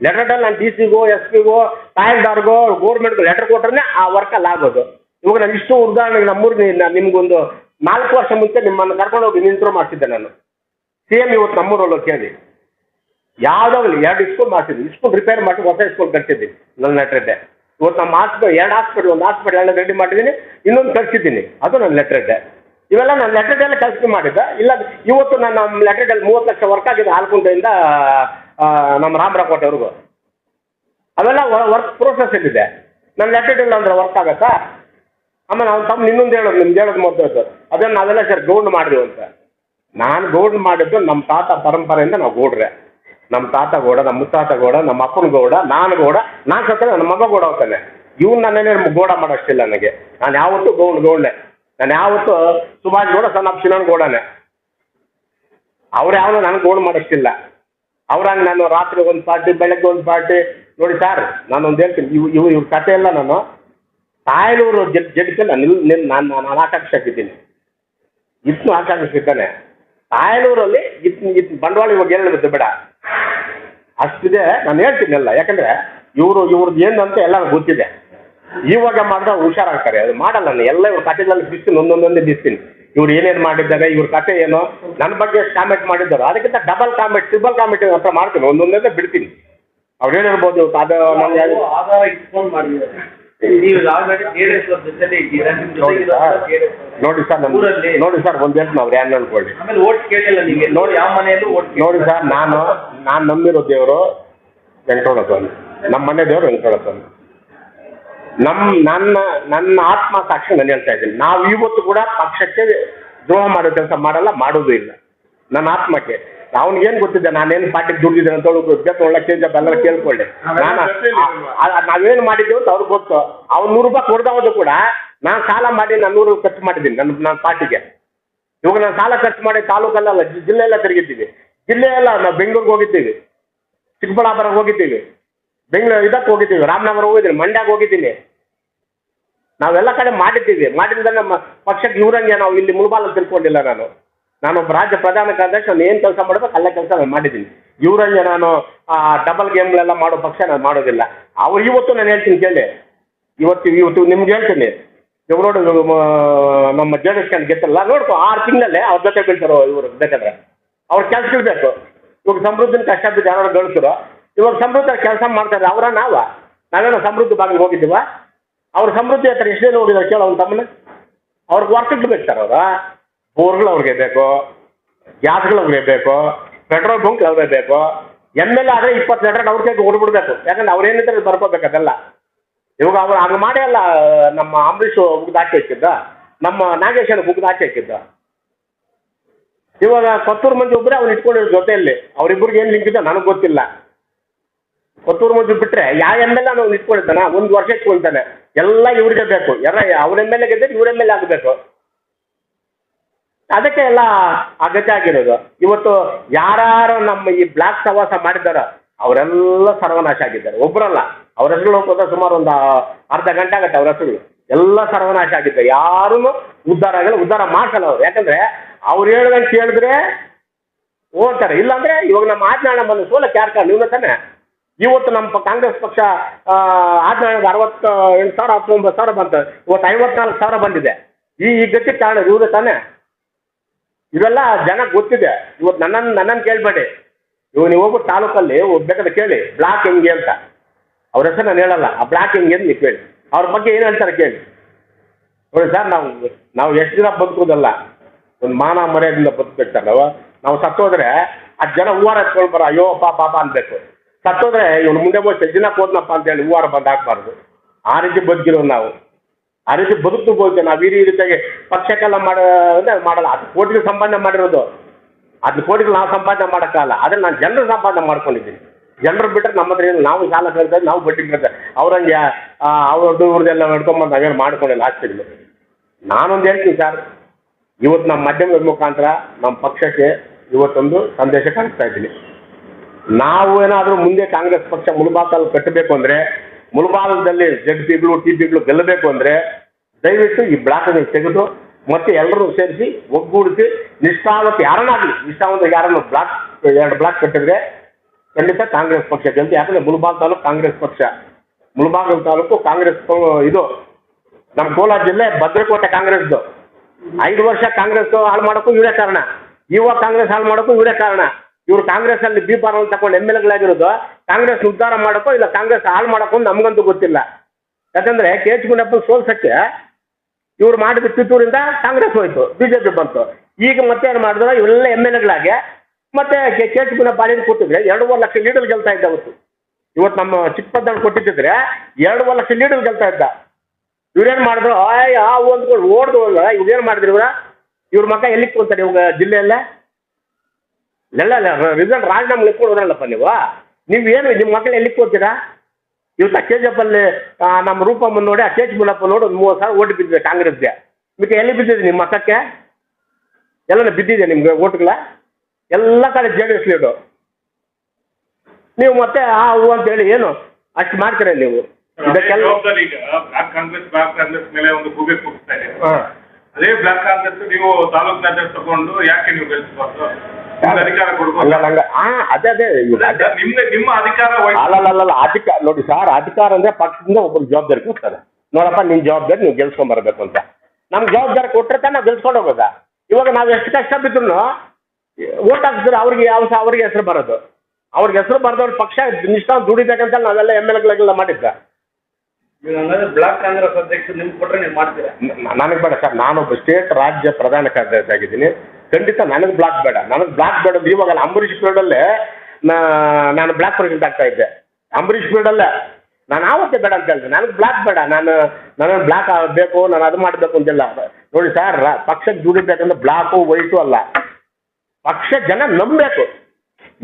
ಲೆಟ್ರಡಲ್ಲಿ ನಾನು ಡಿ ಸಿಗೋ ಎಸ್ ಪಿಗೋ ತಹಸೀಲ್ದಾರ್ಗೋ ಗೋರ್ಮೆಂಟ್ಗೋ ಲೆಟ್ರ್ ಕೊಟ್ಟರೆ ಆ ವರ್ಕಲ್ಲಿ ಆಗೋದು. ಇವಾಗ ನಾನು ಇಷ್ಟು ಉದಾಹರಣೆಗೆ ನಮ್ಮೂರಿಗೆ ನಿಮ್ಗೊಂದು ನಾಲ್ಕು ವರ್ಷ ಮುಂಚೆ ನಿಮ್ಮನ್ನು ಕರ್ಕೊಂಡು ಹೋಗಿ ನಿಂತರು ಮಾಡ್ತಿದ್ದೆ ನಾನು. ಸಿ ಎಂ ಇವತ್ತು ನಮ್ಮೂರಲ್ಲಿ ಕೇಳಿ. ಯಾವುದಾಗಲಿ ಎರಡು ಇಸ್ಕೂಲ್ ಮಾಡ್ತಿದ್ವಿ ಇಸ್ಕೊಂಡು ರಿಪೇರ್ ಮಾಡಿ ಹೊಸ ಇಸ್ಕೂಲ್ ಕಟ್ಟಿದ್ದೀನಿ ನನ್ನ ಲೆಟ್ರೆಡ್ಡೆ ಇವತ್ತು ನಮ್ಮ ಹಾಸ್ಪಿಟಲ್ ಎರಡು ಹಾಸ್ಪಿಟಲ್ ಒಂದು ಹಾಸ್ಪಿಟಲ್ ಎಲ್ಲ ರೆಡಿ ಮಾಡಿದ್ದೀನಿ ಇನ್ನೊಂದು ಕಟ್ಸಿದ್ದೀನಿ. ಅದು ನನ್ನ ಲೆಟ್ರೆಡ್ಡೆ ಇವೆಲ್ಲ ನಾನು ಲೆಟ್ರೆಡ್ಡೆಲ್ಲ ಕೆಲಸ ಮಾಡಿದ್ದೆ. ಇಲ್ಲ ಇವತ್ತು ನಾನು ನಮ್ಮ ಲೆಟರ್ಗಳು ಮೂವತ್ತು ಲಕ್ಷ ವರ್ಕ್ ಆಗಿದೆ ಆಲ್ಕುಂಟೆಯಿಂದ ಆ, ನಮ್ಮ ರಾಮರಾಕೋಟೆವರೆಗೂ. ಅವೆಲ್ಲ ವರ್ಕ್ ಪ್ರೋಸೆಸ್ ಇದೆ ನನ್ನ ಲೆಟರ್ಗಳು ಅಂದ್ರೆ ವರ್ಕ್ ಆಗತ್ತಾ? ಆಮೇಲೆ ಅವ್ನು ತಮ್ಮ ಇನ್ನೊಂದು ಹೇಳೋದು ನಿಮ್ದು ಹೇಳೋದು ಮೊದಲು ಅದನ್ನು ನಾವೆಲ್ಲ ಸರ್ ಗೌಂಡ್ ಮಾಡಿದ್ವಿ ಅಂತ. ನಾನು ಗೌಡ್ ಮಾಡಿದ್ದು ನಮ್ಮ ತಾತ ಪರಂಪರೆಯಿಂದ ನಾವು ಗೌಡ್ರೆ. ನಮ್ಮ ತಾತ ಗೌಡ ನಮ್ಮ ಮುತ್ತಾತ ಗೌಡ ನಮ್ಮ ಅಪ್ಪನ ಗೌಡ ನಾನು ಗೌಡ. ನಾನು ಸತ್ತ ನನ್ನ ಮಗ ಗೌಡ ಹೋಗ್ತಾನೆ ಇವ್ನು ನನ್ನೇನೆ ಗೌಡ ಮಾಡೋಷ್ಟಿಲ್ಲ ನನಗೆ. ನಾನು ಯಾವತ್ತೂ ಗೌಂಡ್ ಗೌಡ್ನೆ. ನಾನು ಯಾವತ್ತು ಸುಭಾಷ್ ಗೌಡ ಸಣ್ಣ ಶಿವನ್ ಗೌಡನೇ. ಅವ್ರು ಯಾವನು ನನಗೆ ಗೋಡ್ ಮಾಡಿಸ್ತಿಲ್ಲ. ಅವ್ರಂಗೆ ನಾನು ರಾತ್ರಿ ಒಂದು ಪಾರ್ಟಿ ಬೆಳಗ್ಗೆ ಒಂದು ಪಾರ್ಟಿ ನೋಡಿ ಸರ್ ನಾನು ಒಂದು ಹೇಳ್ತೀನಿ, ಇವು ಇವು ಇವ್ರ ಕಥೆ ಎಲ್ಲ ನಾನು ತಾಯಲೂರು ಜಡ್, ಜಡ್ಕಲ್ಲಿ ನಿಲ್ ನಿಲ್, ನಾನು ನಾನು ಆಕಾಂಕ್ಷೆ ಹಾಕಿದ್ದೀನಿ ಇದ್ನು ಆಕಾಂಕ್ಷೆ ತಾಯಲೂರಲ್ಲಿ ಇತ್ ಇತ್ ಬಂಡವಾಳ ಇವಾಗ ಹೇಳಬೇಕು ಬೇಡ. ಅಷ್ಟಿದೆ, ನಾನು ಹೇಳ್ತೀನಿ ಎಲ್ಲ ಯಾಕಂದ್ರೆ ಇವರು ಇವ್ರದ್ದು ಏನು ಅಂತ ಎಲ್ಲ ಗೊತ್ತಿದೆ. ಇವಾಗ ಮಾಡಿದ್ರೆ ಹುಷಾರಾಗ್ತಾರೆ. ಅದು ಮಾಡಲ್ಲ ನಾನು. ಎಲ್ಲ ಇವ್ರ ಕಥೆಗಳಲ್ಲಿ ಬಿಡ್ತೀನಿ ಒಂದೊಂದೊಂದೇ ಬಿಡ್ತೀನಿ ಇವ್ರು ಏನೇನು ಮಾಡಿದ್ದಾರೆ ಇವ್ರ ಕಥೆ ಏನು? ನನ್ನ ಬಗ್ಗೆ ಎಷ್ಟು ಕಾಮೆಂಟ್ ಮಾಡಿದ್ದಾರೆ ಅದಕ್ಕಿಂತ ಡಬಲ್ ಕಾಮೆಂಟ್ ಟ್ರಿಬಲ್ ಕಾಮೆಂಟ್ ಅಂತ ಮಾಡ್ತೀನಿ. ಒಂದೊಂದೇ ಬಿಡ್ತೀನಿ. ಅವ್ರು ಏನಿರ್ಬೋದು ಅದು ನನಗೆ ನೋಡಿ ಸರ್. ನೋಡಿ ಸರ್ ಒಂದ್ ಹೇಳ್ತೀನಿ ಅವ್ರು ಏನು ಅನ್ಕೊಳ್ಳಿ ನೋಡಿ ಯಾವ ಮನೆಯಲ್ಲೂ ಓಟ್ ನೋಡಿ ಸರ್ ನಾನು ನಾನು ನಂಬಿರೋ ದೇವರು ವೆಂಕಟರಮಣ ಸ್ವಾಮಿ. ನಮ್ಮ ಮನೆ ದೇವರು ವೆಂಕಟರಮಣ ಸ್ವಾಮಿ. ನಮ್ಮ ನನ್ನ ನನ್ನ ಆತ್ಮ ಸಾಕ್ಷಿ ನಾನು ಹೇಳ್ತಾ ಇದ್ದೀನಿ. ನಾವು ಇವತ್ತು ಕೂಡ ಪಕ್ಷಕ್ಕೆ ದ್ರೋಹ ಮಾಡೋ ಕೆಲಸ ಮಾಡಲ್ಲ ಮಾಡೋದು ಇಲ್ಲ. ನನ್ನ ಆತ್ಮಕ್ಕೆ. ಅವ್ನಿಗೇನು ಗೊತ್ತಿದೆ ನಾನೇನು ಪಾರ್ಟಿಗೆ ದುಡ್ಡಿದ್ದೇನೆ ಅಂತ ಹೇಳಿ ಬೇಕು ಒಳ್ಳೆ ಚೇಂಜ್ ಅಪ್ ಎಲ್ಲ ಕೇಳ್ಕೊಳ್ಳಿ ನಾನು ನಾವೇನು ಮಾಡಿದ್ದೀವಿ ಅಂತ ಅವ್ರಿಗೆ ಗೊತ್ತು. ಅವ್ನು ನೂರು ರೂಪಾಯಿ ಕೊಡ್ದವದು ಕೂಡ ನಾನು ಸಾಲ ಮಾಡಿ ನಾನು ನೂರು ರೂಪಾಯಿ ಖರ್ಚು ಮಾಡಿದ್ದೀನಿ ನನ್ನ ನನ್ನ ಪಾರ್ಟಿಗೆ. ಇವಾಗ ನಾನು ಸಾಲ ಖರ್ಚು ಮಾಡಿ ತಾಲೂಕಲ್ಲ ಜಿಲ್ಲೆ ಎಲ್ಲ ತಿರುಗಿದ್ದೀವಿ. ಜಿಲ್ಲೆ ಎಲ್ಲ ನಾವು ಬೆಂಗಳೂರಿಗೆ ಹೋಗಿದ್ದೀವಿ. ಚಿಕ್ಕಬಳ್ಳಾಪುರ ಹೋಗಿದ್ದೀವಿ. ಬೆಂಗಳೂರು ಇದಕ್ಕೆ ಹೋಗಿದ್ದೀವಿ. ರಾಮನಗರ ಹೋಗಿದ್ದೀನಿ. ಮಂಡ್ಯಕ್ಕೆ ಹೋಗಿದ್ದೀನಿ. ನಾವೆಲ್ಲ ಕಡೆ ಮಾಡಿದ್ದೀವಿ. ಮಾಡಿದ್ದ ನಮ್ಮ ಪಕ್ಷಕ್ಕೆ ಇವರಂಗೆ ನಾವು ಇಲ್ಲಿ ಮುಳುಬಾಲ ತಿಳ್ಕೊಂಡಿಲ್ಲ ನಾನು. ನಾನೊಬ್ಬ ರಾಜ್ಯ ಪ್ರಧಾನ ಕಾರ್ಯದರ್ಶಿ ನಾನು ಏನು ಕೆಲಸ ಮಾಡಬೇಕು ಅಲ್ಲ ಕೆಲಸ ನಾನು ಮಾಡಿದ್ದೀನಿ. ಇವರಂಗೆ ನಾನು ಡಬಲ್ ಗೇಮ್ಗಳೆಲ್ಲ ಮಾಡೋ ಪಕ್ಷ ನಾನು ಮಾಡೋದಿಲ್ಲ. ಅವ್ರು ಇವತ್ತು ನಾನು ಹೇಳ್ತೀನಿ ಕೇಳಿ. ಇವತ್ತು ಇವತ್ತು ನಿಮ್ಗೆ ಹೇಳ್ತೀನಿ. ಇವಾಗ ನಮ್ಮ ಜೆ ಡಿ ಎಸ್ ಗೆತ್ತಲ್ಲ ನೋಡ್ಕೊ, ಆರು ತಿಂಗಳಲ್ಲೇ ಅವ್ರ ಜೊತೆ ಬೀಳ್ತಾರೋ ಇವರು ಬೇಕಾದ್ರೆ. ಅವ್ರು ಕೆಲಸ ಇರಬೇಕು ಇವಾಗ ಸಮೃದ್ಧಿನ ಕಷ್ಟ ಬಿದ್ದು ಯಾರು ಗಳಿಸ್ರು ಇವಾಗ ಸಮೃದ್ಧ ಕೆಲಸ ಮಾಡ್ತಾರೆ. ಅವರ ನಾವ. ನಾವೇನೋ ಸಮೃದ್ಧಿ ಭಾಗಕ್ಕೆ ಹೋಗಿದ್ದೀವ? ಅವ್ರ ಸಮೃದ್ಧಿ ಹತ್ರ ಎಷ್ಟು ಜನ ಹೋಗಿದ್ದಾರೆ ಕೇಳೋ ಅವ್ನ ತಮ್ಮನ ಅವ್ರಿಗೆ ವರ್ಕಕ್ಕೆ ಬೇಕು ಸರ್ ಅವರ. ಬೋರ್ಗಳು ಅವ್ರಿಗೆ ಬೇಕು, ಗ್ಯಾಸ್ಗಳು ಅವ್ರಿಗೆ ಬೇಕು, ಪೆಟ್ರೋಲ್ ಬಂಕ್ ಅವ್ರಿಗೆ ಬೇಕು. ಎಂ ಎಲ್ ಆದರೆ ಇಪ್ಪತ್ತು ಲೀಟರ್ ಅವ್ರ ಕೈಗೆ ಹೊಡ್ಬಿಡ್ಬೇಕು. ಯಾಕಂದ್ರೆ ಅವ್ರೇನಿದ್ರೆ ಬರ್ಕೋಬೇಕು ಅದೆಲ್ಲ. ಇವಾಗ ಅವ್ರು ಹಂಗೆ ಮಾಡೇ ಅಲ್ಲ, ನಮ್ಮ ಅಂಬರೀಷ್ ಮುಗ್ದು ಹಾಕಿ ಹಾಕಿದ್ದ. ನಮ್ಮ ನಾಗೇಶನ ಮುಗ್ದು ಹಾಕಿ ಹಾಕಿದ್ದ. ಇವಾಗ ಕೊತ್ತೂರು ಮಂದಿ ಒಬ್ಬರೇ ಅವ್ನು ಇಟ್ಕೊಂಡಿರೋ ಜೊತೆಯಲ್ಲಿ. ಅವರಿಬ್ಬರಿಗೆ ಏನು ಲಿಂಕ್ ಇದೆ ನನಗೆ ಗೊತ್ತಿಲ್ಲ. ಕೊತ್ತೂರು ಮಧ್ಯ ಬಿಟ್ಟರೆ ಯಾವ ಎಂ ಎಲ್ ಅವ್ನು ಇಟ್ಕೊಳ್ತಾನೆ? ಒಂದು ವರ್ಷ ಇಟ್ಕೊಳ್ತಾನೆ. ಎಲ್ಲ ಇವ್ರಿಗೆ ಬೇಕು. ಎಲ್ಲ ಅವ್ರ ಎಂ ಎಲ್ ಎ ಗೆದ್ದರೆ ಇವ್ರ ಎಂ ಎಲ್ ಎ ಆಗಬೇಕು. ಅದಕ್ಕೆ ಎಲ್ಲ ಅಗತ್ಯ ಆಗಿರೋದು. ಇವತ್ತು ಯಾರು ನಮ್ಮ ಈ ಬ್ಲಾಕ್ ಸವಾಸ ಮಾಡಿದ್ದಾರೋ, ಅವರೆಲ್ಲ ಸರ್ವನಾಶ ಆಗಿದ್ದಾರೆ. ಒಬ್ಬರಲ್ಲ ಅವ್ರ ಹೆಸರು ಹೋಗೋದ ಸುಮಾರು ಒಂದು ಅರ್ಧ ಗಂಟೆ ಆಗುತ್ತೆ ಅವ್ರ ಹೆಸರು ಎಲ್ಲ ಸರ್ವನಾಶ ಆಗಿದ್ದಾರೆ. ಯಾರೂ ಉದ್ಧಾರ ಆಗಲ್ಲ. ಉದ್ಧಾರ ಮಾಡ್ಸಲ್ಲ ಅವ್ರು. ಯಾಕಂದ್ರೆ ಅವ್ರು ಹೇಳ್ದಂಗೆ ಕೇಳಿದ್ರೆ ಓದ್ತಾರೆ. ಇಲ್ಲಾಂದ್ರೆ ಇವಾಗ ನಮ್ಮ ಆಜ್ಞಾನ ಬಂದು ಸೋಲಕ್ಕೆ ಯಾರು ಕಾರಣ? ನೀವು ತಾನೆ. ಇವತ್ತು ನಮ್ಮ ಕಾಂಗ್ರೆಸ್ ಪಕ್ಷ ಆದಾಯದ ಅರವತ್ತ ಎಂಟು ಸಾವಿರ, ಹತ್ತೊಂಬತ್ತು ಸಾವಿರ ಬಂತು. ಇವತ್ತು ಐವತ್ನಾಲ್ಕು ಸಾವಿರ ಬಂದಿದೆ. ಈ ಈ ಗತಿ ಕಾರಣ ಇವರು ತಾನೆ? ಇವೆಲ್ಲ ಜನ ಗೊತ್ತಿದೆ. ಇವತ್ತು ನನ್ನನ್ನು ನನ್ನನ್ನು ಕೇಳಬೇಡಿ. ಇವ್ ನೀವು ಹೋಗ್ಬಿಟ್ಟು ತಾಲೂಕಲ್ಲಿ ಬೇಕಾದ್ರೆ ಕೇಳಿ. ಬ್ಲಾಕ್ ಹೆಂಗೆ ಅಂತ. ಅವ್ರ ಹೆಸರು ನಾನು ಹೇಳಲ್ಲ. ಆ ಬ್ಲಾಕ್ ಹೆಂಗೆ ಅಂತ ನೀವು ಕೇಳಿ. ಅವ್ರ ಬಗ್ಗೆ ಏನು ಹೇಳ್ತಾರೆ ಕೇಳಿ. ನೋಡಿ ಸರ್, ನಾವು ನಾವು ಎಷ್ಟು ದಿನ ಬದುಕೋದಲ್ಲ. ಒಂದು ಮಾನ ಮರ್ಯಾದಿಂದ ಬದುಕಬೇಕು ಸರ್ ನಾವು. ಸತ್ತೋದ್ರೆ ಆ ಜನ ಹೂವಾರ ಎತ್ಕೊಂಡು ಅಯ್ಯೋ, ಪಾಪ ಪಾಪ ಅನ್ಬೇಕು. ಸತ್ತೋದ್ರೆ ಇವ್ನು ಮುಂದೆ ಹೋಗಿ ದಿನ ಹೋದ್ನಪ್ಪ ಅಂತೇಳಿ ಹೂವಾರ ಬಂದು ಹಾಕ್ಬಾರ್ದು. ಆ ರೀತಿ ಬದುಕಿರೋ ನಾವು. ಆ ರೀತಿ ಬದುಕು ಹೋಗ್ತೇವೆ ನಾವು ಈ ರೀತಿಯಾಗಿ ಪಕ್ಷಕ್ಕೆಲ್ಲ ಮಾಡೋ ಮಾಡಲ್ಲ. ಅದು ಕೋಟಿಗೆ ಸಂಪಾದನೆ ಮಾಡಿರೋದು. ಅದು ಕೋಟಿಗೆ ನಾವು ಸಂಪಾದನೆ ಮಾಡೋಕ್ಕಾಗಲ್ಲ. ಆದರೆ ನಾನು ಜನರು ಸಂಪಾದನೆ ಮಾಡ್ಕೊಂಡಿದ್ದೀನಿ. ಜನರು ಬಿಟ್ಟರೆ ನಮ್ಮ ಹತ್ರ ಏನು? ನಾವು ಸಾಲ ಕೇಳ್ತಾರೆ ನಾವು ಬಡ್ಡಿ ಕೇಳ್ತಾರೆ ಅವ್ರಂಗೆ ಅವ್ರದ್ದು ಇವ್ರದ್ದೆಲ್ಲ ನಡ್ಕೊಂಬಂದು ನಾವೇನು ಮಾಡ್ಕೊಂಡಿಲ್ಲ ಆಗ್ತಿಲ್ಲ ನಾನೊಂದು ಹೇಳ್ತೀನಿ ಸರ್. ಇವತ್ತು ನಮ್ಮ ಮಾಧ್ಯಮದ ಮುಖಾಂತರ ನಮ್ಮ ಪಕ್ಷಕ್ಕೆ ಇವತ್ತೊಂದು ಸಂದೇಶ ಕಳಿಸ್ತಾ ಇದ್ದೀನಿ. ನಾವು ಏನಾದರೂ ಮುಂದೆ ಕಾಂಗ್ರೆಸ್ ಪಕ್ಷ ಮುಳುಬಾಕಲ್ಲಿ ಕಟ್ಟಬೇಕು ಅಂದರೆ ಮುಳುಬಾಗಲದಲ್ಲಿ ಜಡ್ ಪಿಗಳು ಟಿ ಪಿಗಳು ಗೆಲ್ಲಬೇಕು ಅಂದರೆ ದಯವಿಟ್ಟು ಈ ಬ್ಲಾಕನ್ನು ತೆಗೆದು ಮತ್ತೆ ಎಲ್ಲರೂ ಸೇರಿಸಿ ಒಗ್ಗೂಡಿಸಿ ನಿಷ್ಠಾವಂತ ಯಾರನ್ನಾಗಲಿ, ನಿಷ್ಠಾವಂತ ಯಾರನ್ನು ಬ್ಲಾಕ್, ಎರಡು ಬ್ಲಾಕ್ ಕಟ್ಟಿದ್ರೆ ಖಂಡಿತ ಕಾಂಗ್ರೆಸ್ ಪಕ್ಷ ಗೆಲ್ತಿ. ಯಾಕಂದ್ರೆ ಮುಳುಬಾಗ ತಾಲೂಕು ಕಾಂಗ್ರೆಸ್ ಪಕ್ಷ. ಮುಳುಬಾಗಲ ತಾಲೂಕು ಕಾಂಗ್ರೆಸ್ ಇದು ನಮ್ಮ ಕೋಲಾರ ಜಿಲ್ಲೆ ಭದ್ರಕೋಟೆ ಕಾಂಗ್ರೆಸ್ದು. ಐದು ವರ್ಷ ಕಾಂಗ್ರೆಸ್ ಹಾಳು ಮಾಡೋಕ್ಕೂ ಇವರೇ ಕಾರಣ. ಯುವ ಕಾಂಗ್ರೆಸ್ ಹಾಳು ಮಾಡೋಕ್ಕೂ ಇವರೇ ಕಾರಣ. ಇವರು ಕಾಂಗ್ರೆಸ್ ಅಲ್ಲಿ ಬಿ ಫಾರ್ಮ್ ತಗೊಂಡು ಎಂ ಎಲ್ ಎಗಳಾಗಿರೋದು ಕಾಂಗ್ರೆಸ್ ಉದ್ಧಾರ ಮಾಡೋಕ್ಕೋ ಇಲ್ಲ ಕಾಂಗ್ರೆಸ್ ಹಾಳು ಮಾಡೋಕ್ಕೋ ನಮಗಂತೂ ಗೊತ್ತಿಲ್ಲ. ಯಾಕಂದ್ರೆ ಕೆ ಎಚ್ ಗುಂಡಪ್ಪ ಸೋಲ್ಸಕ್ಕೆ ಇವ್ರು ಮಾಡಿದ ಕಿತ್ತೂರಿಂದ ಕಾಂಗ್ರೆಸ್ ಹೋಯ್ತು ಬಿಜೆಪಿ ಬಂತು. ಈಗ ಮತ್ತೆ ಏನು ಮಾಡಿದ್ರು? ಇವೆಲ್ಲ ಎಂ ಎಲ್ ಎಗಳಾಗಿ ಮತ್ತೆ ಕೆ ಎಚ್ ಗುಂಡಪ್ಪ ಅಲ್ಲಿಂದ ಕೊಟ್ಟಿದ್ರೆ ಎರಡೂವರೆ ಲಕ್ಷ ಲೀಡರ್ ಗೆಲ್ತಾ ಇದ್ದ ಅವತ್ತು. ಇವತ್ತು ನಮ್ಮ ಚಿಕ್ಕಪದ್ದಳು ಕೊಟ್ಟಿದ್ದಿದ್ರೆ ಎರಡೂವರೆ ಲಕ್ಷ ಲೀಡರ್ ಗೆಲ್ತಾ ಇದ್ದ. ಇವ್ರೇನು ಮಾಡಿದ್ರು? ಆಯ್, ಆ ಒಂದು ಓಡ್ದು ಇವ್ರೇನು ಮಾಡಿದ್ರು ಇವ್ರ? ಇವ್ರ ಮಗ ಎಲ್ಲಿ ಕೊಡ್ತಾರೆ ಇವಾಗ ಜಿಲ್ಲೆಯಲ್ಲೇ? ಎಲ್ಲ ರಿಸಲ್ಟ್ ರಾಜೀನಾಮೆ ಇಟ್ಕೊಡೋರಲ್ಲಪ್ಪ ನೀವು? ನೀವು ಏನು ನಿಮ್ಮ ಮಕ್ಕಳು ಎಲ್ಲಿ ಕೊಡ್ತೀರಾ? ಇವತ್ತು ಕೆ ಜಿ ಎಫಲ್ಲಿ ನಮ್ಮ ರೂಪಮ್ಮನ ನೋಡಿ ಆ ಕೆ ಜಿ ಮುನ್ನಪ್ಪ ನೋಡಿ ಒಂದು ಮೂವತ್ತು ಸಾವಿರ ಓಟ್ ಬಿದ್ದಿದೆ ಕಾಂಗ್ರೆಸ್ಗೆ. ಮಿಕ್ಕ ಎಲ್ಲಿ ಬಿದ್ದಿದೆ ನಿಮ್ಮ ಮಕ್ಕಕ್ಕೆ? ಎಲ್ಲ ಬಿದ್ದಿದೆ ನಿಮಗೆ ಓಟ್ಗಳ? ಎಲ್ಲ ಕಡೆ ಜೆ ಡಿ ಎಸ್ ಲೀಡು. ನೀವು ಮತ್ತೆ ಆ ಹೂ ಅಂತೇಳಿ ಏನು? ಅಷ್ಟು ಮಾಡ್ತೀರ ನೀವು? ಇದಕ್ಕೆಲ್ಲ ಜವಾಬ್ದಾರಿ ಈಗ ಬ್ಲಾಕ್ ಕಾಂಗ್ರೆಸ್ ಬ್ಲಾಕ್ ಕಾಂಗ್ರೆಸ್ ಮೇಲೆ ಒಂದು ಕೂಗೆ ಕೂಗ್ತಾ ಇದೆ. ಹಾಂ. ಅದೇ ಬ್ಲಾಕ್ ಕಾಂಗ್ರೆಸ್ ನೀವು ತಾಲೂಕಿನಾದ್ಯಂತ ತಗೊಂಡು ಯಾಕೆ ನೀವು ಗೆಲ್ಸಬಾರ್ದು? ನಿಮ್ಗೆ ಅಧಿಕಾರ ಕೊಡ್ಬೋದು. ಹಂಗ ಆ ಅದೇ ಅದೇ. ಇವ್ರು ಅದೇ. ನಿಮ್ಗೆ ನಿಮ್ಮ ಅಧಿಕಾರ ವಹಿಸಿ ಅಲ್ಲಲ್ಲ ಅಧಿಕಾರ ನೋಡಿ ಸರ್ ಅಧಿಕಾರ ಅಂದ್ರೆ ಪಕ್ಷದಿಂದ ಒಬ್ಬರು ಜವಾಬ್ದಾರಿ ಕೊಡ್ತಾರೆ. ನೋಡಪ್ಪ ನಿಮ್ ಜವಾಬ್ದಾರಿ ನೀವು ಗೆಲ್ಸ್ಕೊಂಡ್ ಬರಬೇಕು ಅಂತ. ನಮ್ಗೆ ಜವಾಬ್ದಾರಿ ಕೊಟ್ಟರೆ ತಾನೆ ನಾವು ಗೆಲ್ಸ್ಕೊಂಡು ಹೋಗೋದ? ಇವಾಗ ನಾವು ಎಷ್ಟು ಕಷ್ಟ ಬಿದ್ರು ಓಟ್ ಹಾಕ್ಸಿದ್ರೆ ಅವ್ರಿಗೆ ಯಾವ ಅವ್ರಿಗೆ ಹೆಸರು ಬರೋದು. ಅವ್ರಿಗೆ ಹೆಸರು ಬರೆದವ್ರ ಪಕ್ಷ ನಿಷ್ಠ ದುಡಿಬೇಕಂತ ನಾವೆಲ್ಲ ಎಂ ಎಲ್ ಎಗಳೆಲ್ಲ ಮಾಡಿದ್ದ. ಬ್ಲಾಕ್ ಕಾಂಗ್ರೆಸ್ ಅಧ್ಯಕ್ಷರು ಮಾಡ್ತೀರಾ? ನನಗೆ ಬೇಡ ಸರ್, ನಾನೊಬ್ಬ ಸ್ಟೇಟ್ ರಾಜ್ಯ ಪ್ರಧಾನ ಕಾರ್ಯದರ್ಶಿ ಆಗಿದ್ದೀನಿ. ಖಂಡಿತ ನನಗೆ ಬ್ಲಾಕ್ ಬೇಡ. ನನಗೆ ಬ್ಲಾಕ್ ಬೇಡ ಅಂದ್ರೆ ಇವಾಗ ಅಂಬರೀಷ್ ಪೀರಿಯಡಲ್ಲೇ ನಾನು ಬ್ಲಾಕ್ ಪ್ರೆಸಿಡೆಂಟ್ ಆಗ್ತಾ ಇದ್ದೆ. ಅಂಬರೀಷ್ ಪೀರಿಯಡಲ್ಲೇ ನಾನು ಆವತ್ತೇ ಬೇಡ ಅಂತ ಹೇಳಿದೆ. ನನಗೆ ಬ್ಲಾಕ್ ಬೇಡ. ನಾನು ನನಗೆ ಬ್ಲಾಕ್ ಆಗಬೇಕು, ನಾನು ಅದು ಮಾಡಬೇಕು ಅಂತಿಲ್ಲ. ನೋಡಿ ಸರ್ ಪಕ್ಷಕ್ಕೆ ದುಡಿಬೇಕಂದ್ರೆ ಬ್ಲಾಕು ವೈಟು ಅಲ್ಲ. ಪಕ್ಷ ಜನ ನಂಬಬೇಕು.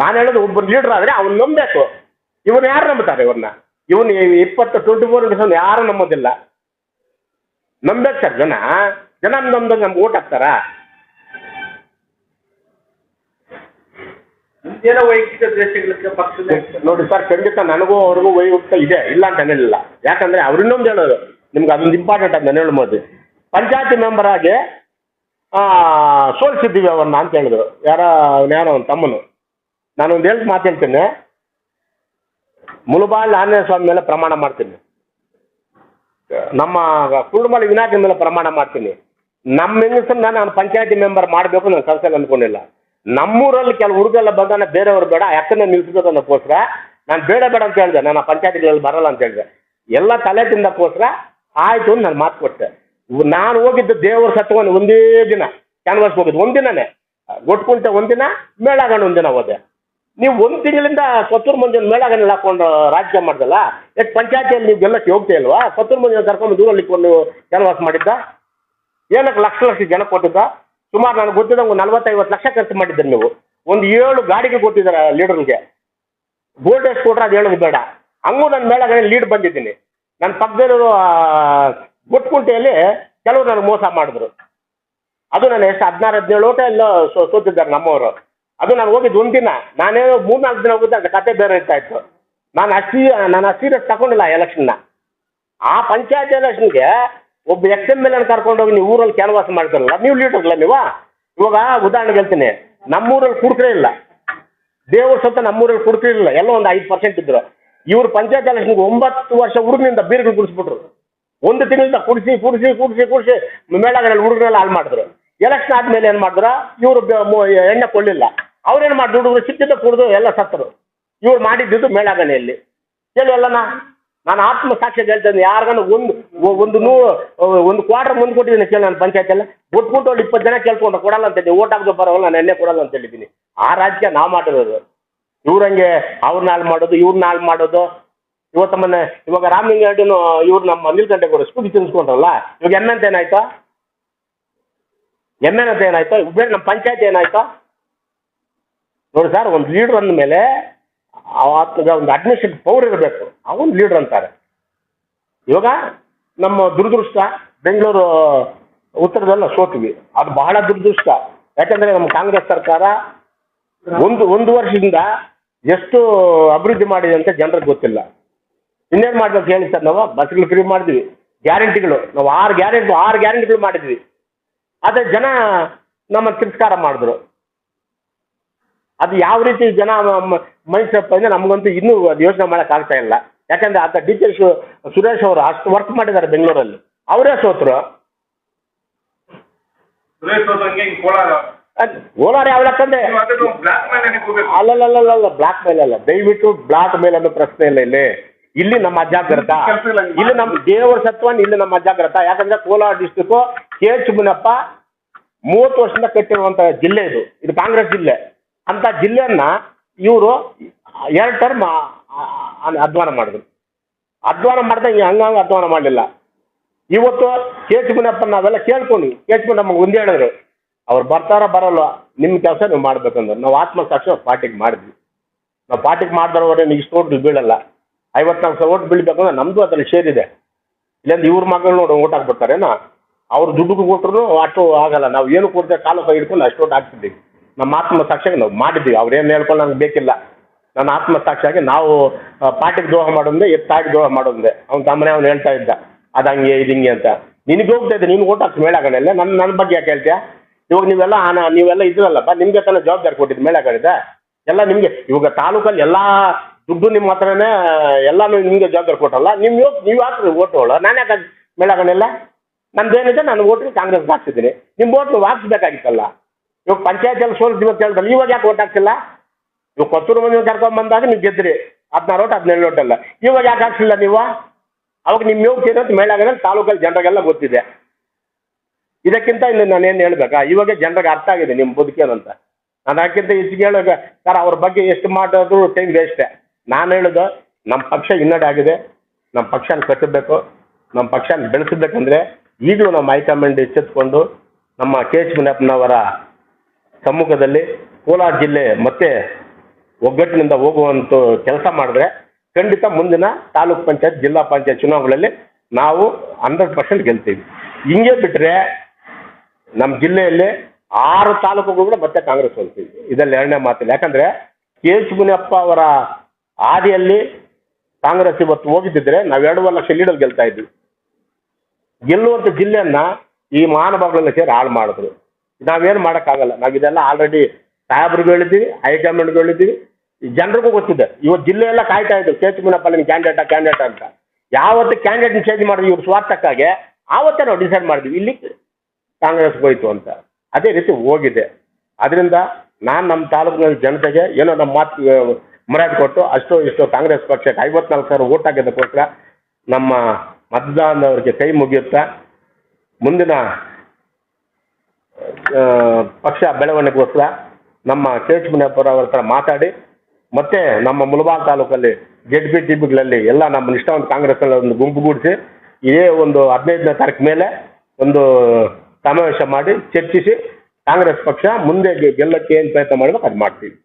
ನಾನು ಹೇಳೋದು ಒಬ್ಬ ಲೀಡರ್ ಆದರೆ ಅವ್ನು ನಂಬಬೇಕು. ಇವನು ಯಾರು ನಂಬ್ತಾರೆ ಇವ್ರನ್ನ? ಇವನು ಇಪ್ಪತ್ತು ಟ್ವೆಂಟಿ ಫೋರ್ ಇಂಟು ಯಾರು ನಂಬೋದಿಲ್ಲ. ನಂಬೇಕು ಸರ್ ಜನ. ಜನ ನಂಬ್ದಂಗೆ ನಮ್ಗೆ ಓಟ್ ಹಾಕ್ತಾರಾ? ನಿಮ್ದೇನೋ ವೈಯಕ್ತಿಕ ದ್ವೇಷಗಳಿಗೆ ಪಕ್ಷದ ನೋಡಿ ಸರ್ ಖಂಡಿತ ನನಗೂ ಅವ್ರಿಗೂ ವೈಯಕ್ತಿಕ ಇದೆ. ಇಲ್ಲ ಅಂತ ಅನ್ನಲಿಲ್ಲ ಯಾಕಂದ್ರೆ ಅವ್ರು ಇನ್ನೊಂದು ಹೇಳೋದು. ನಿಮ್ಗೆ ಅದೊಂದು ಇಂಪಾರ್ಟೆಂಟ್ ಅಂತ ನಾನು ಹೇಳ್ಬೋದು ಪಂಚಾಯತಿ ಮೆಂಬರ್ ಆಗಿ ಸೋಲಿಸಿದ್ದೀವಿ ಅವನ್ನ ಅಂತ ಹೇಳಿದ್ರು. ಯಾರ ಯಾರೋ ಅವನ ತಮ್ಮನು. ನಾನೊಂದು ಹೇಳ್ತು ಮಾತೇಳ್ತೀನಿ ಮುಳುಬಾಲ್ ಆಂಜನೇಯ ಸ್ವಾಮಿ ಮೇಲೆ ಪ್ರಮಾಣ ಮಾಡ್ತೀನಿ. ನಮ್ಮ ಕುರುಡುಮಲೆ ವಿನಾಯಕನ ಮೇಲೆ ಪ್ರಮಾಣ ಮಾಡ್ತೀನಿ. ನಮ್ಮ ಹೆಂಗಸನ್ನ ನಾನು ಪಂಚಾಯತಿ ಮೆಂಬರ್ ಮಾಡಬೇಕು ನಾನು ಕನಸಲ್ಲಿ ಅಂದ್ಕೊಂಡಿಲ್ಲ. ನಮ್ಮೂರಲ್ಲಿ ಕೆಲವು ಹುಡುಗರೆಲ್ಲ ಬಂದಾನೆ, ಬೇರೆಯವ್ರು ಬೇಡ, ಯಾಕಂದ್ರೆ ನಿಲ್ಸ್ಬೇಕು ಅನ್ನೋಕ್ಕೋಸ್ಕರ ನಾನು ಬೇಡ ಬೇಡ ಅಂತ ಹೇಳಿದೆ. ನಾನು ಪಂಚಾಯತಿಗಳಲ್ಲಿ ಬರಲ್ಲ ಅಂತ ಹೇಳಿದೆ. ಎಲ್ಲ ತಲೆ ತಿಂದಕ್ಕೋಸ್ಕರ ಆಯಿತು ಅಂತ ನಾನು ಮಾತು ಕೊಟ್ಟೆ. ನಾನು ಹೋಗಿದ್ದು ದೇವ್ರ ಸತ್ಕೊಂಡು ಒಂದೇ ದಿನ. ಕ್ಯಾನ್ವಾಸ್ ಹೋಗಿದ್ದು ಒಂದಿನನೇ. ಗೊಟ್ಕುಂಟೆ ಒಂದಿನ, ಮೇಳಗಣ ಒಂದಿನ ಹೋದೆ. ನೀವು ಒಂದು ತಿಂಗಳಿಂದ ಕೊತ್ತೂರು ಮಂಜು ಮೇಳಗಣ್ಣ ಹಾಕೊಂಡು ರಾಜ್ಯ ಮಾಡ್ದಲ್ಲ ಎಷ್ಟು ಪಂಚಾಯತಿಯಲ್ಲಿ ನೀವು ಗೆಲ್ಲಕ್ಕೆ ಹೋಗ್ತಾ ಇಲ್ವಾ? ಕೊತ್ತೂರು ಮಂಜು ಕರ್ಕೊಂಡು ದೂರಲ್ಲಿ ಇಟ್ಕೊಂಡು ಕ್ಯಾನ್ವಾಸ್ ಮಾಡಿದ್ದ? ಏನಕ್ಕೆ ಲಕ್ಷ ಲಕ್ಷ ಜನ ಕೊಟ್ಟಿದ್ದ? ಸುಮಾರು ನನಗೆ ಗೊತ್ತಿದ್ದಂಗೆ ಒಂದು ನಲ್ವತ್ತೈವತ್ತು ಲಕ್ಷ ಖರ್ಚು ಮಾಡಿದ್ದೀರಿ ನೀವು. ಒಂದು ಏಳು ಗಾಡಿಗೆ ಕೊಟ್ಟಿದ್ದಾರೆ ಲೀಡರ್ಗೆ ಗೋಲ್ಡ್ ಎಷ್ಟು ಕೊಟ್ರೆ ಅದು ಹೇಳೋದು ಬೇಡ. ಹಂಗೂ ನನ್ನ ಮೇಳಗಡೆ ಲೀಡ್ ಬಂದಿದ್ದೀನಿ. ನನ್ನ ಪಕ್ಕದಲ್ಲಿರೋ ಗುಟ್ಕುಂಟೆಯಲ್ಲಿ ಕೆಲವರು ನನಗೆ ಮೋಸ ಮಾಡಿದ್ರು. ಅದು ನಾನು ಎಷ್ಟು ಹದಿನಾರು, ಹದಿನೇಳು ಓಟ ಎಲ್ಲ ಸೋತಿದ್ದಾರೆ ನಮ್ಮವರು. ಅದು ನಾನು ಹೋಗಿದ್ದು ಒಂದಿನ ನಾನೇನೋ ಮೂರ್ನಾಲ್ಕು ದಿನ ಹೋಗಿದ್ದೆ ಅಂತ ಕತೆ ಬೇರೆ ಇರ್ತಾ ಇತ್ತು. ನಾನು ಅಷ್ಟು ನಾನು ಅಷ್ಟು ಸೀರಿಯಸ್ ತಗೊಂಡಿಲ್ಲ ಎಲೆಕ್ಷನ್ನ ಆ ಪಂಚಾಯತ್ ಎಲೆಕ್ಷನ್ಗೆ ಒಬ್ಬ ಎಕ್ಸ್ ಎಂ ಎಲ್ ಎನ್ ಕರ್ಕೊಂಡೋಗಿ ನೀವು ಊರಲ್ಲಿ ಕ್ಯಾನ್ವಾಸ್ ಮಾಡ್ತಾರಲ್ಲ, ನೀವು ಲೀಡರ್ಲ್ಲ ನೀವು? ಇವಾಗ ಉದಾಹರಣೆಗೆ ಹೇಳ್ತೀನಿ. ನಮ್ಮೂರಲ್ಲಿ ಕುಡ್ಕರೇ ಇಲ್ಲ. ದೇವರು ಸತ ನಮ್ಮೂರಲ್ಲಿ ಇಲ್ಲ. ಎಲ್ಲ ಒಂದು ಐದು ಪರ್ಸೆಂಟ್ ಇದ್ರು. ಇವರು ಪಂಚಾಯತ್ ಎಲೆಕ್ಷನ್ಗೆ ಒಂಬತ್ತು ವರ್ಷ ಹುಡುಗನಿಂದ ಬೀರ್ಗಳು ಕುಡಿಸ್ಬಿಟ್ರು. ಒಂದು ತಿಂಗಳಿಂದ ಕುಡಿಸಿ ಕುಡಿಸಿ ಕುಡಿಸಿ ಕುಡಿಸಿ ಮೇಳಗಳಲ್ಲಿ ಹುಡುಗರೆಲ್ಲ ಹಾಳು ಮಾಡಿದ್ರು. ಎಲೆಕ್ಷನ್ ಆದ್ಮೇಲೆ ಏನು ಮಾಡಿದ್ರ, ಇವರು ಎಣ್ಣೆ ಕೊಡಲಿಲ್ಲ. ಅವ್ರೇನು ಮಾಡಿದ್ರು ಹುಡುಗರು ಸಿಕ್ಕಿದ್ದ ಕುಡಿದು ಎಲ್ಲ ಸತ್ತರು. ಇವ್ರು ಮಾಡಿದ್ದು ಮೇಳಗಣೆಯಲ್ಲಿ ಹೇಳಿ ಎಲ್ಲನ. ನಾನು ಆತ್ಮ ಸಾಕ್ಷ್ಯ ಹೇಳ್ತೇನೆ, ಯಾರಿಗಾನ ಒಂದು ಒಂದು ನೂ ಒಂದು ಕ್ವಾರ್ಟರ್ ಮುಂದೆ ಕೊಟ್ಟಿದ್ದೀನಿ ಕೇಳಿ ನಾನು ಪಂಚಾಯತ್ ಬಿಟ್ಬಿಟ್ಟು ಅವ್ರು ಇಪ್ಪತ್ತು ಜನ ಕೇಳ್ಕೊಂಡು ಕೊಡಲ್ಲ ಅಂತ ಓಟ್ ಹಾಕ್ದು ಬರೋಲ್ಲ ನಾನು ಎಣ್ಣೆ ಕೊಡಲ್ಲ ಅಂತ ಹೇಳಿದ್ದೀನಿ. ಆ ರಾಜ್ಯ ನಾ ಮಾಡಿರೋದು. ಇವ್ರಂಗೆ ಅವ್ರನ್ನ ಹಾಳು ಮಾಡೋದು ಇವ್ರನ್ನ ಹಾಳು ಮಾಡೋದು. ಇವತ್ತು ಮೊನ್ನೆ ಇವಾಗ ರಾಮಲಿಂಗ ಇವ್ರು ನಮ್ಮ ಅನಿಲ್ ನೀಲ್ಕಂಠೇಗೌಡ ಸ್ಕೂಟಿ ತಿನ್ಸ್ಕೊಂಡ್ರಲ್ಲ, ಇವಾಗ ಎಮ್ಮೆ ಅಂತ ಏನಾಯ್ತು? ಎಂ ಎನ್ ಎಸ್ ಏನಾಯ್ತು? ಬೇರೆ ನಮ್ಮ ಪಂಚಾಯತ್ ಏನಾಯ್ತು? ನೋಡಿ ಸರ್, ಒಂದು ಲೀಡ್ರ್ ಅಂದ ಮೇಲೆ ಆತಗೆ ಒಂದು ಅಡ್ಮಿನಿಸ್ಟ್ರೇಟಿವ್ ಪವರ್ ಇರಬೇಕು. ಅವನು ಲೀಡ್ರ್ ಅಂತಾರೆ. ಇವಾಗ ನಮ್ಮ ದುರದೃಷ್ಟ ಬೆಂಗಳೂರು, ಉತ್ತರದಲ್ಲ ಸೋತೀವಿ. ಅದು ಬಹಳ ದುರದೃಷ್ಟ. ಯಾಕಂದ್ರೆ ನಮ್ಮ ಕಾಂಗ್ರೆಸ್ ಸರ್ಕಾರ ಒಂದು ಒಂದು ವರ್ಷದಿಂದ ಎಷ್ಟು ಅಭಿವೃದ್ಧಿ ಮಾಡಿದೆ ಅಂತ ಜನರಿಗೆ ಗೊತ್ತಿಲ್ಲ. ಇನ್ನೇನು ಮಾಡ್ಬೇಕು ಹೇಳಿ ಸರ್ ನಾವು? ಬಸ್ಗಳು ಫ್ರೀ ಮಾಡಿದ್ವಿ. ಗ್ಯಾರಂಟಿಗಳು ನಾವು ಆರು ಗ್ಯಾರಂಟಿ ಆರು ಗ್ಯಾರಂಟಿಗಳು ಮಾಡಿದ್ವಿ. ಆದರೆ ಜನ ನಮ್ಮ ತಿರಸ್ಕಾರ ಮಾಡಿದ್ರು. ಅದು ಯಾವ ರೀತಿ ಜನ ಮೈಸಪ್ಪ ಅಂದ್ರೆ ನಮಗಂತೂ ಇನ್ನೂ ಅದು ಯೋಚನೆ ಮಾಡೋಕೆ ಆಗ್ತಾ ಇಲ್ಲ. ಯಾಕಂದ್ರೆ ಆತ ಡಿ ಕೆ ಶು ಸುರೇಶ್ ಅವರು ಅಷ್ಟು ವರ್ಕ್ ಮಾಡಿದ್ದಾರೆ ಬೆಂಗಳೂರಲ್ಲಿ. ಅವರೇ ಸೋತರು. ಕೋಲಾರ. ಅದ್ ಯಾವ ಲೆಕ್ಕಂದ್ರೆ ಅಲ್ಲಲ್ಲ ಮೇಲೆ ಬ್ಲಾಕ್ ಮೇಲ್ ಅಲ್ಲ ದಯವಿಟ್ಟು ಬ್ಲಾಕ್ ಮೇಲ್ ಅನ್ನೋ ಪ್ರಶ್ನೆ ಇಲ್ಲ ಇಲ್ಲಿ. ಇಲ್ಲಿ ನಮ್ಮ ಅಜಾಗ್ರತ. ಇಲ್ಲಿ. ನಮ್ಮ ದೇವರ ಸತ್ವ ಇಲ್ಲಿ ನಮ್ಮ ಅಜಾಗ್ರತ. ಯಾಕಂದ್ರೆ Kolar district K H Munappa ಮೂವತ್ತು ವರ್ಷದಿಂದ ಕಟ್ಟಿರುವಂತ ಜಿಲ್ಲೆ ಇದು. ಇದು ಕಾಂಗ್ರೆಸ್ ಜಿಲ್ಲೆ. ಅಂತ ಜಿಲ್ಲೆಯನ್ನ ಇವರು ಎರಡು ಟರ್ಮ್ ಅಧ್ವಾನ ಮಾಡಿದ್ರು. ಅಧ್ವಾನ ಮಾಡ್ದಂಗೆ ಹಂಗಂಗೆ ಅಧ್ವಾನ ಮಾಡಲಿಲ್ಲ. ಇವತ್ತು ಕೆ ಎಚ್ ಮುನಪ್ಪ ನಾವೆಲ್ಲ ಕೇಳ್ಕೊಂಡು ಕೆ ಎಚ್ ನಮಗೆ ಒಂದೇ ಹೇಳಿದ್ರು. ಅವ್ರು ಬರ್ತಾರ ಬರಲ್ಲ. ನಿಮ್ಮ ಕೆಲಸ ನೀವು ಮಾಡ್ಬೇಕಂದ್ರೆ. ನಾವು ಆತ್ಮಸಾಕ್ಷಿ ಪಾರ್ಟಿಗೆ ಮಾಡಿದ್ವಿ. ನಾವು ಪಾರ್ಟಿಗೆ ಮಾಡಿದವ್ರೆ ಇಷ್ಟು ಓಟ್ಗಳು ಬೀಳಲ್ಲ. ಐವತ್ನಾಲ್ಕು ಸಾವಿರ ಓಟ್ ಬೀಳ್ಬೇಕು ಅಂದ್ರೆ ನಮ್ಮದು ಅದರಲ್ಲಿ ಶೇರ್ ಇದೆ. ಇಲ್ಲಾಂದ್ರೆ ಇವ್ರ ಮಗಳು ನೋಡಿ ಓಟ್ ಹಾಕ್ಬಿಡ್ತಾರೇನೋ. ಅವ್ರ ದುಡ್ಡು ಕೊಟ್ಟರು ಅಷ್ಟು ಆಗಲ್ಲ. ನಾವು ಏನು ಕೊಡ್ತೇವೆ ಕಾಲು ಕೈ ಹಿಡ್ಕೊಂಡು ಅಷ್ಟು ಓಟ್ ಹಾಕ್ತಿದ್ದೀವಿ ನಮ್ಮ ಆತ್ಮಸಾಕ್ಷಿಯಾಗಿ ನಾವು ಮಾಡಿದ್ದೀವಿ. ಅವ್ರೇನು ಹೇಳ್ಕೊಂಡು ನಂಗೆ ಬೇಕಿಲ್ಲ. ನನ್ನ ಆತ್ಮ ಸಾಕ್ಷಿಯಾಗಿ ನಾವು ಪಾರ್ಟಿಗೆ ದ್ರೋಹ ಮಾಡೋದೇ ಎತ್ತಾಗಿ ದ್ರೋಹ ಮಾಡೋದೇ. ಅವ್ನು ತಮ್ಮನೇ ಅವ್ನು ಹೇಳ್ತಾ ಇದ್ದ. ಅದು ಹಂಗೆ, ಇದು ಹಿಂಗೆ ಅಂತ. ನಿನಗೆ ಹೋಗ್ತಾ ಇದ್ದೆ, ನೀನು ಓಟ್ ಹಾಕಿ ಮೇಳಾಗಣೆಲ್ಲ ನನ್ನ ನನ್ನ ಬಗ್ಗೆ ಯಾಕೆ ಹೇಳ್ತೀಯಾ? ಇವಾಗ ನೀವೆಲ್ಲ ನೀವೆಲ್ಲ ಇದ್ರಲ್ಲಪ್ಪ ನಿಮಗೆ ತಾನೇ ಜವಾಬ್ದಾರಿ ಕೊಟ್ಟಿದ್ದು ಮೇಳಾಗಣಿದೆ ಎಲ್ಲ ನಿಮಗೆ, ಇವಾಗ ತಾಲೂಕಲ್ಲಿ ಎಲ್ಲ ದುಡ್ಡು ನಿಮ್ಮ ಹತ್ರನೇ, ಎಲ್ಲಾನು ನಿಮಗೆ ಜವಾಬ್ದಾರಿ ಕೊಟ್ಟಲ್ಲ. ನಿಮ್ಮ ನೀವು ನೀವು ಹಾಕ್ರಿ ಓಟುಗಳು ನಾನು ಯಾಕೆ ಮೇಳಗಡೆಲ್ಲ ನಮ್ದೇನಿದೆ ನಾನು ಓಟ್ಗೆ ಕಾಂಗ್ರೆಸ್ ಹಾಕ್ತಿದ್ದೀನಿ ನಿಮ್ಮ ಓಟ್ ನೀವು ಹಾಕ್ಸ್ಬೇಕಾಗಿತ್ತಲ್ಲ? ಇವಾಗ ಪಂಚಾಯತಿಯಲ್ಲಿ ಸೋಲ್ತೀವಿ ಅಂತ ಹೇಳಿದ್ರೆ ಇವಾಗ ಯಾಕೆ ಓಟ್ ಹಾಕ್ಸಿಲ್ಲ? ಇವಾಗ ಕೊತ್ತೂರು ಮಂದಿ ಕರ್ಕೊಂಬಂದಾಗ ನೀವು ಗೆದ್ರಿ ಹದಿನಾರು ಓಟ್, ಹದಿನೇಳು ಓಟ್ ಅಲ್ಲ. ಇವಾಗ ಯಾಕೆ ಹಾಕ್ಸಿಲ್ಲ ನೀವು? ಅವಾಗ ನಿಮ್ಮ ಯೋಗ್ಯ ಅಂತ ಮೇಳಾಗಡೆ ತಾಲೂಕಲ್ಲಿ ಜನರಿಗೆಲ್ಲ ಗೊತ್ತಿದೆ. ಇದಕ್ಕಿಂತ ಇಲ್ಲಿ ನಾನೇನು ಹೇಳ್ಬೇಕಾ? ಇವಾಗ ಜನರಿಗೆ ಅರ್ಥ ಆಗಿದೆ ನಿಮ್ಮ ಬದುಕೇನಂತ. ನಾನು ಅದಕ್ಕಿಂತ ಹೆಚ್ಚಿಗೆ ಹೇಳೋಕೆ, ಸರ್, ಅವ್ರ ಬಗ್ಗೆ ಎಷ್ಟು ಮಾಡೋದು ಟೈಮ್ ವೇಸ್ಟೇ ನಾನು ಹೇಳೋದು ನಮ್ಮ ಪಕ್ಷ ಹಿನ್ನಡೆ ಆಗಿದೆ ನಮ್ಮ ಪಕ್ಷನ ಕಟ್ಟಬೇಕು ನಮ್ಮ ಪಕ್ಷನ ಬೆಳೆಸಬೇಕಂದ್ರೆ ಈಗಲೂ ನಮ್ಮ ಹೈಕಮಾಂಡ್ ಎಚ್ಚೆತ್ಕೊಂಡು ನಮ್ಮ ಕೆ ಎಚ್ ಮುನಿಯಪ್ಪನವರ ಸಮ್ಮುಖದಲ್ಲಿ ಕೋಲಾರ ಜಿಲ್ಲೆ ಮತ್ತೆ ಒಗ್ಗಟ್ಟಿನಿಂದ ಹೋಗುವಂಥ ಕೆಲಸ ಮಾಡಿದ್ರೆ ಖಂಡಿತ ಮುಂದಿನ ತಾಲೂಕ್ ಪಂಚಾಯತ್, ಜಿಲ್ಲಾ ಪಂಚಾಯತ್ ಚುನಾವಣೆಗಳಲ್ಲಿ ನಾವು ಹಂಡ್ರೆಡ್ ಪರ್ಸೆಂಟ್ ಗೆಲ್ತೀವಿ. ಹಿಂಗೆ ಬಿಟ್ಟರೆ ನಮ್ಮ ಜಿಲ್ಲೆಯಲ್ಲಿ ಆರು ತಾಲೂಕುಗಳು ಕೂಡ ಮತ್ತೆ ಕಾಂಗ್ರೆಸ್ ಹೋಗ್ತೀವಿ ಇದರಲ್ಲಿ ಎರಡನೇ ಮಾತಿಲ್ಲ. ಯಾಕಂದರೆ ಕೆ ಎಚ್ ಮುನಿಯಪ್ಪ ಅವರ ಹಾದಿಯಲ್ಲಿ ಕಾಂಗ್ರೆಸ್ ಇವತ್ತು ಹೋಗಿದ್ದಿದ್ರೆ ನಾವು ಎರಡೂವರೆ ಲಕ್ಷ ಲೀಡಲ್ಲಿ ಗೆಲ್ತಾ ಇದ್ವಿ. ಗೆಲ್ಲುವಂಥ ಜಿಲ್ಲೆಯನ್ನ ಈ ಮಹಾನುಭಾವಗಳೆಲ್ಲ ಸೇರಿ ಹಾಳು ಮಾಡಿದ್ರು. ನಾವೇನು ಮಾಡೋಕ್ಕಾಗಲ್ಲ. ನಾವು ಇದೆಲ್ಲ ಆಲ್ರೆಡಿ ಸಾಹೇಬ್ರಿಗೂ ಹೇಳಿದ್ದೀವಿ ಹೈಕಮಾಂಡ್ಗೂ ಹೇಳಿದ್ದೀವಿ ಜನರಿಗೂ ಗೊತ್ತಿದೆ. ಇವತ್ತು ಜಿಲ್ಲೆ ಎಲ್ಲ ಕಾಯ್ತಾ ಇದ್ರು. ಕೆ ಎಚ್ ಮುನಿಯಪ್ಪ ನಿಮ್ಮ ಕ್ಯಾಂಡಿಡೇಟ ಕ್ಯಾಂಡಿಡೇಟ್ ಅಂತ. ಯಾವತ್ತು ಕ್ಯಾಂಡಿಡೇಟ್ ಚೇಂಜ್ ಮಾಡಿದ್ವಿ ಇವ್ರ ಸ್ವಾರ್ಥಕ್ಕಾಗಿ, ಆವತ್ತೇ ನಾವು ಡಿಸೈಡ್ ಮಾಡಿದ್ವಿ. ಇಲ್ಲಿ ಕಾಂಗ್ರೆಸ್ ಹೋಯ್ತು ಅಂತ. ಅದೇ ರೀತಿ ಹೋಗಿದೆ. ಅದರಿಂದ ನಾನು ನಮ್ಮ ತಾಲೂಕಿನಲ್ಲಿ ಜನತೆಗೆ ಏನೋ ನಮ್ಮ ಮಾತು ಮರ್ಯಾದೆ ಕೊಟ್ಟು ಅಷ್ಟೋ ಇಷ್ಟೋ ಕಾಂಗ್ರೆಸ್ ಪಕ್ಷಕ್ಕೆ ಐವತ್ನಾಲ್ಕು ಸಾವಿರ ಓಟ್ ಹಾಕಿದ್ದಕ್ಕೋಸ್ಕರ ನಮ್ಮ ಮತದಾನದವರಿಗೆ ಕೈ ಮುಗಿಯುತ್ತಾ ಮುಂದಿನ ಪಕ್ಷ ಬೆಳವಣಿಗೆಗೋಸ್ಕರ ನಮ್ಮ ಕೆ ಎಚ್ ಮುನಿಯಪ್ಪರ ಹತ್ರ ಮಾತಾಡಿ ಮತ್ತೆ ನಮ್ಮ ಮುಳಬಾಲ್ ತಾಲೂಕಲ್ಲಿ ಜೆಡ್ ಬಿ ಟಿಬಿಗಳಲ್ಲಿ ಎಲ್ಲ ನಮ್ಮ ನಿಷ್ಠಾವಂತ ಕಾಂಗ್ರೆಸ್ ಒಂದು ಗುಂಪುಗೂಡಿಸಿ ಇದೇ ಒಂದು ಹದಿನೈದನೇ ತಾರೀಕು ಮೇಲೆ ಒಂದು ಸಮಾವೇಶ ಮಾಡಿ ಚರ್ಚಿಸಿ ಕಾಂಗ್ರೆಸ್ ಪಕ್ಷ ಮುಂದೆ ಗೆಲ್ಲಕ್ಕೆ ಏನು ಪ್ರಯತ್ನ ಮಾಡಬೇಕು ಅದು ಮಾಡ್ತೀವಿ.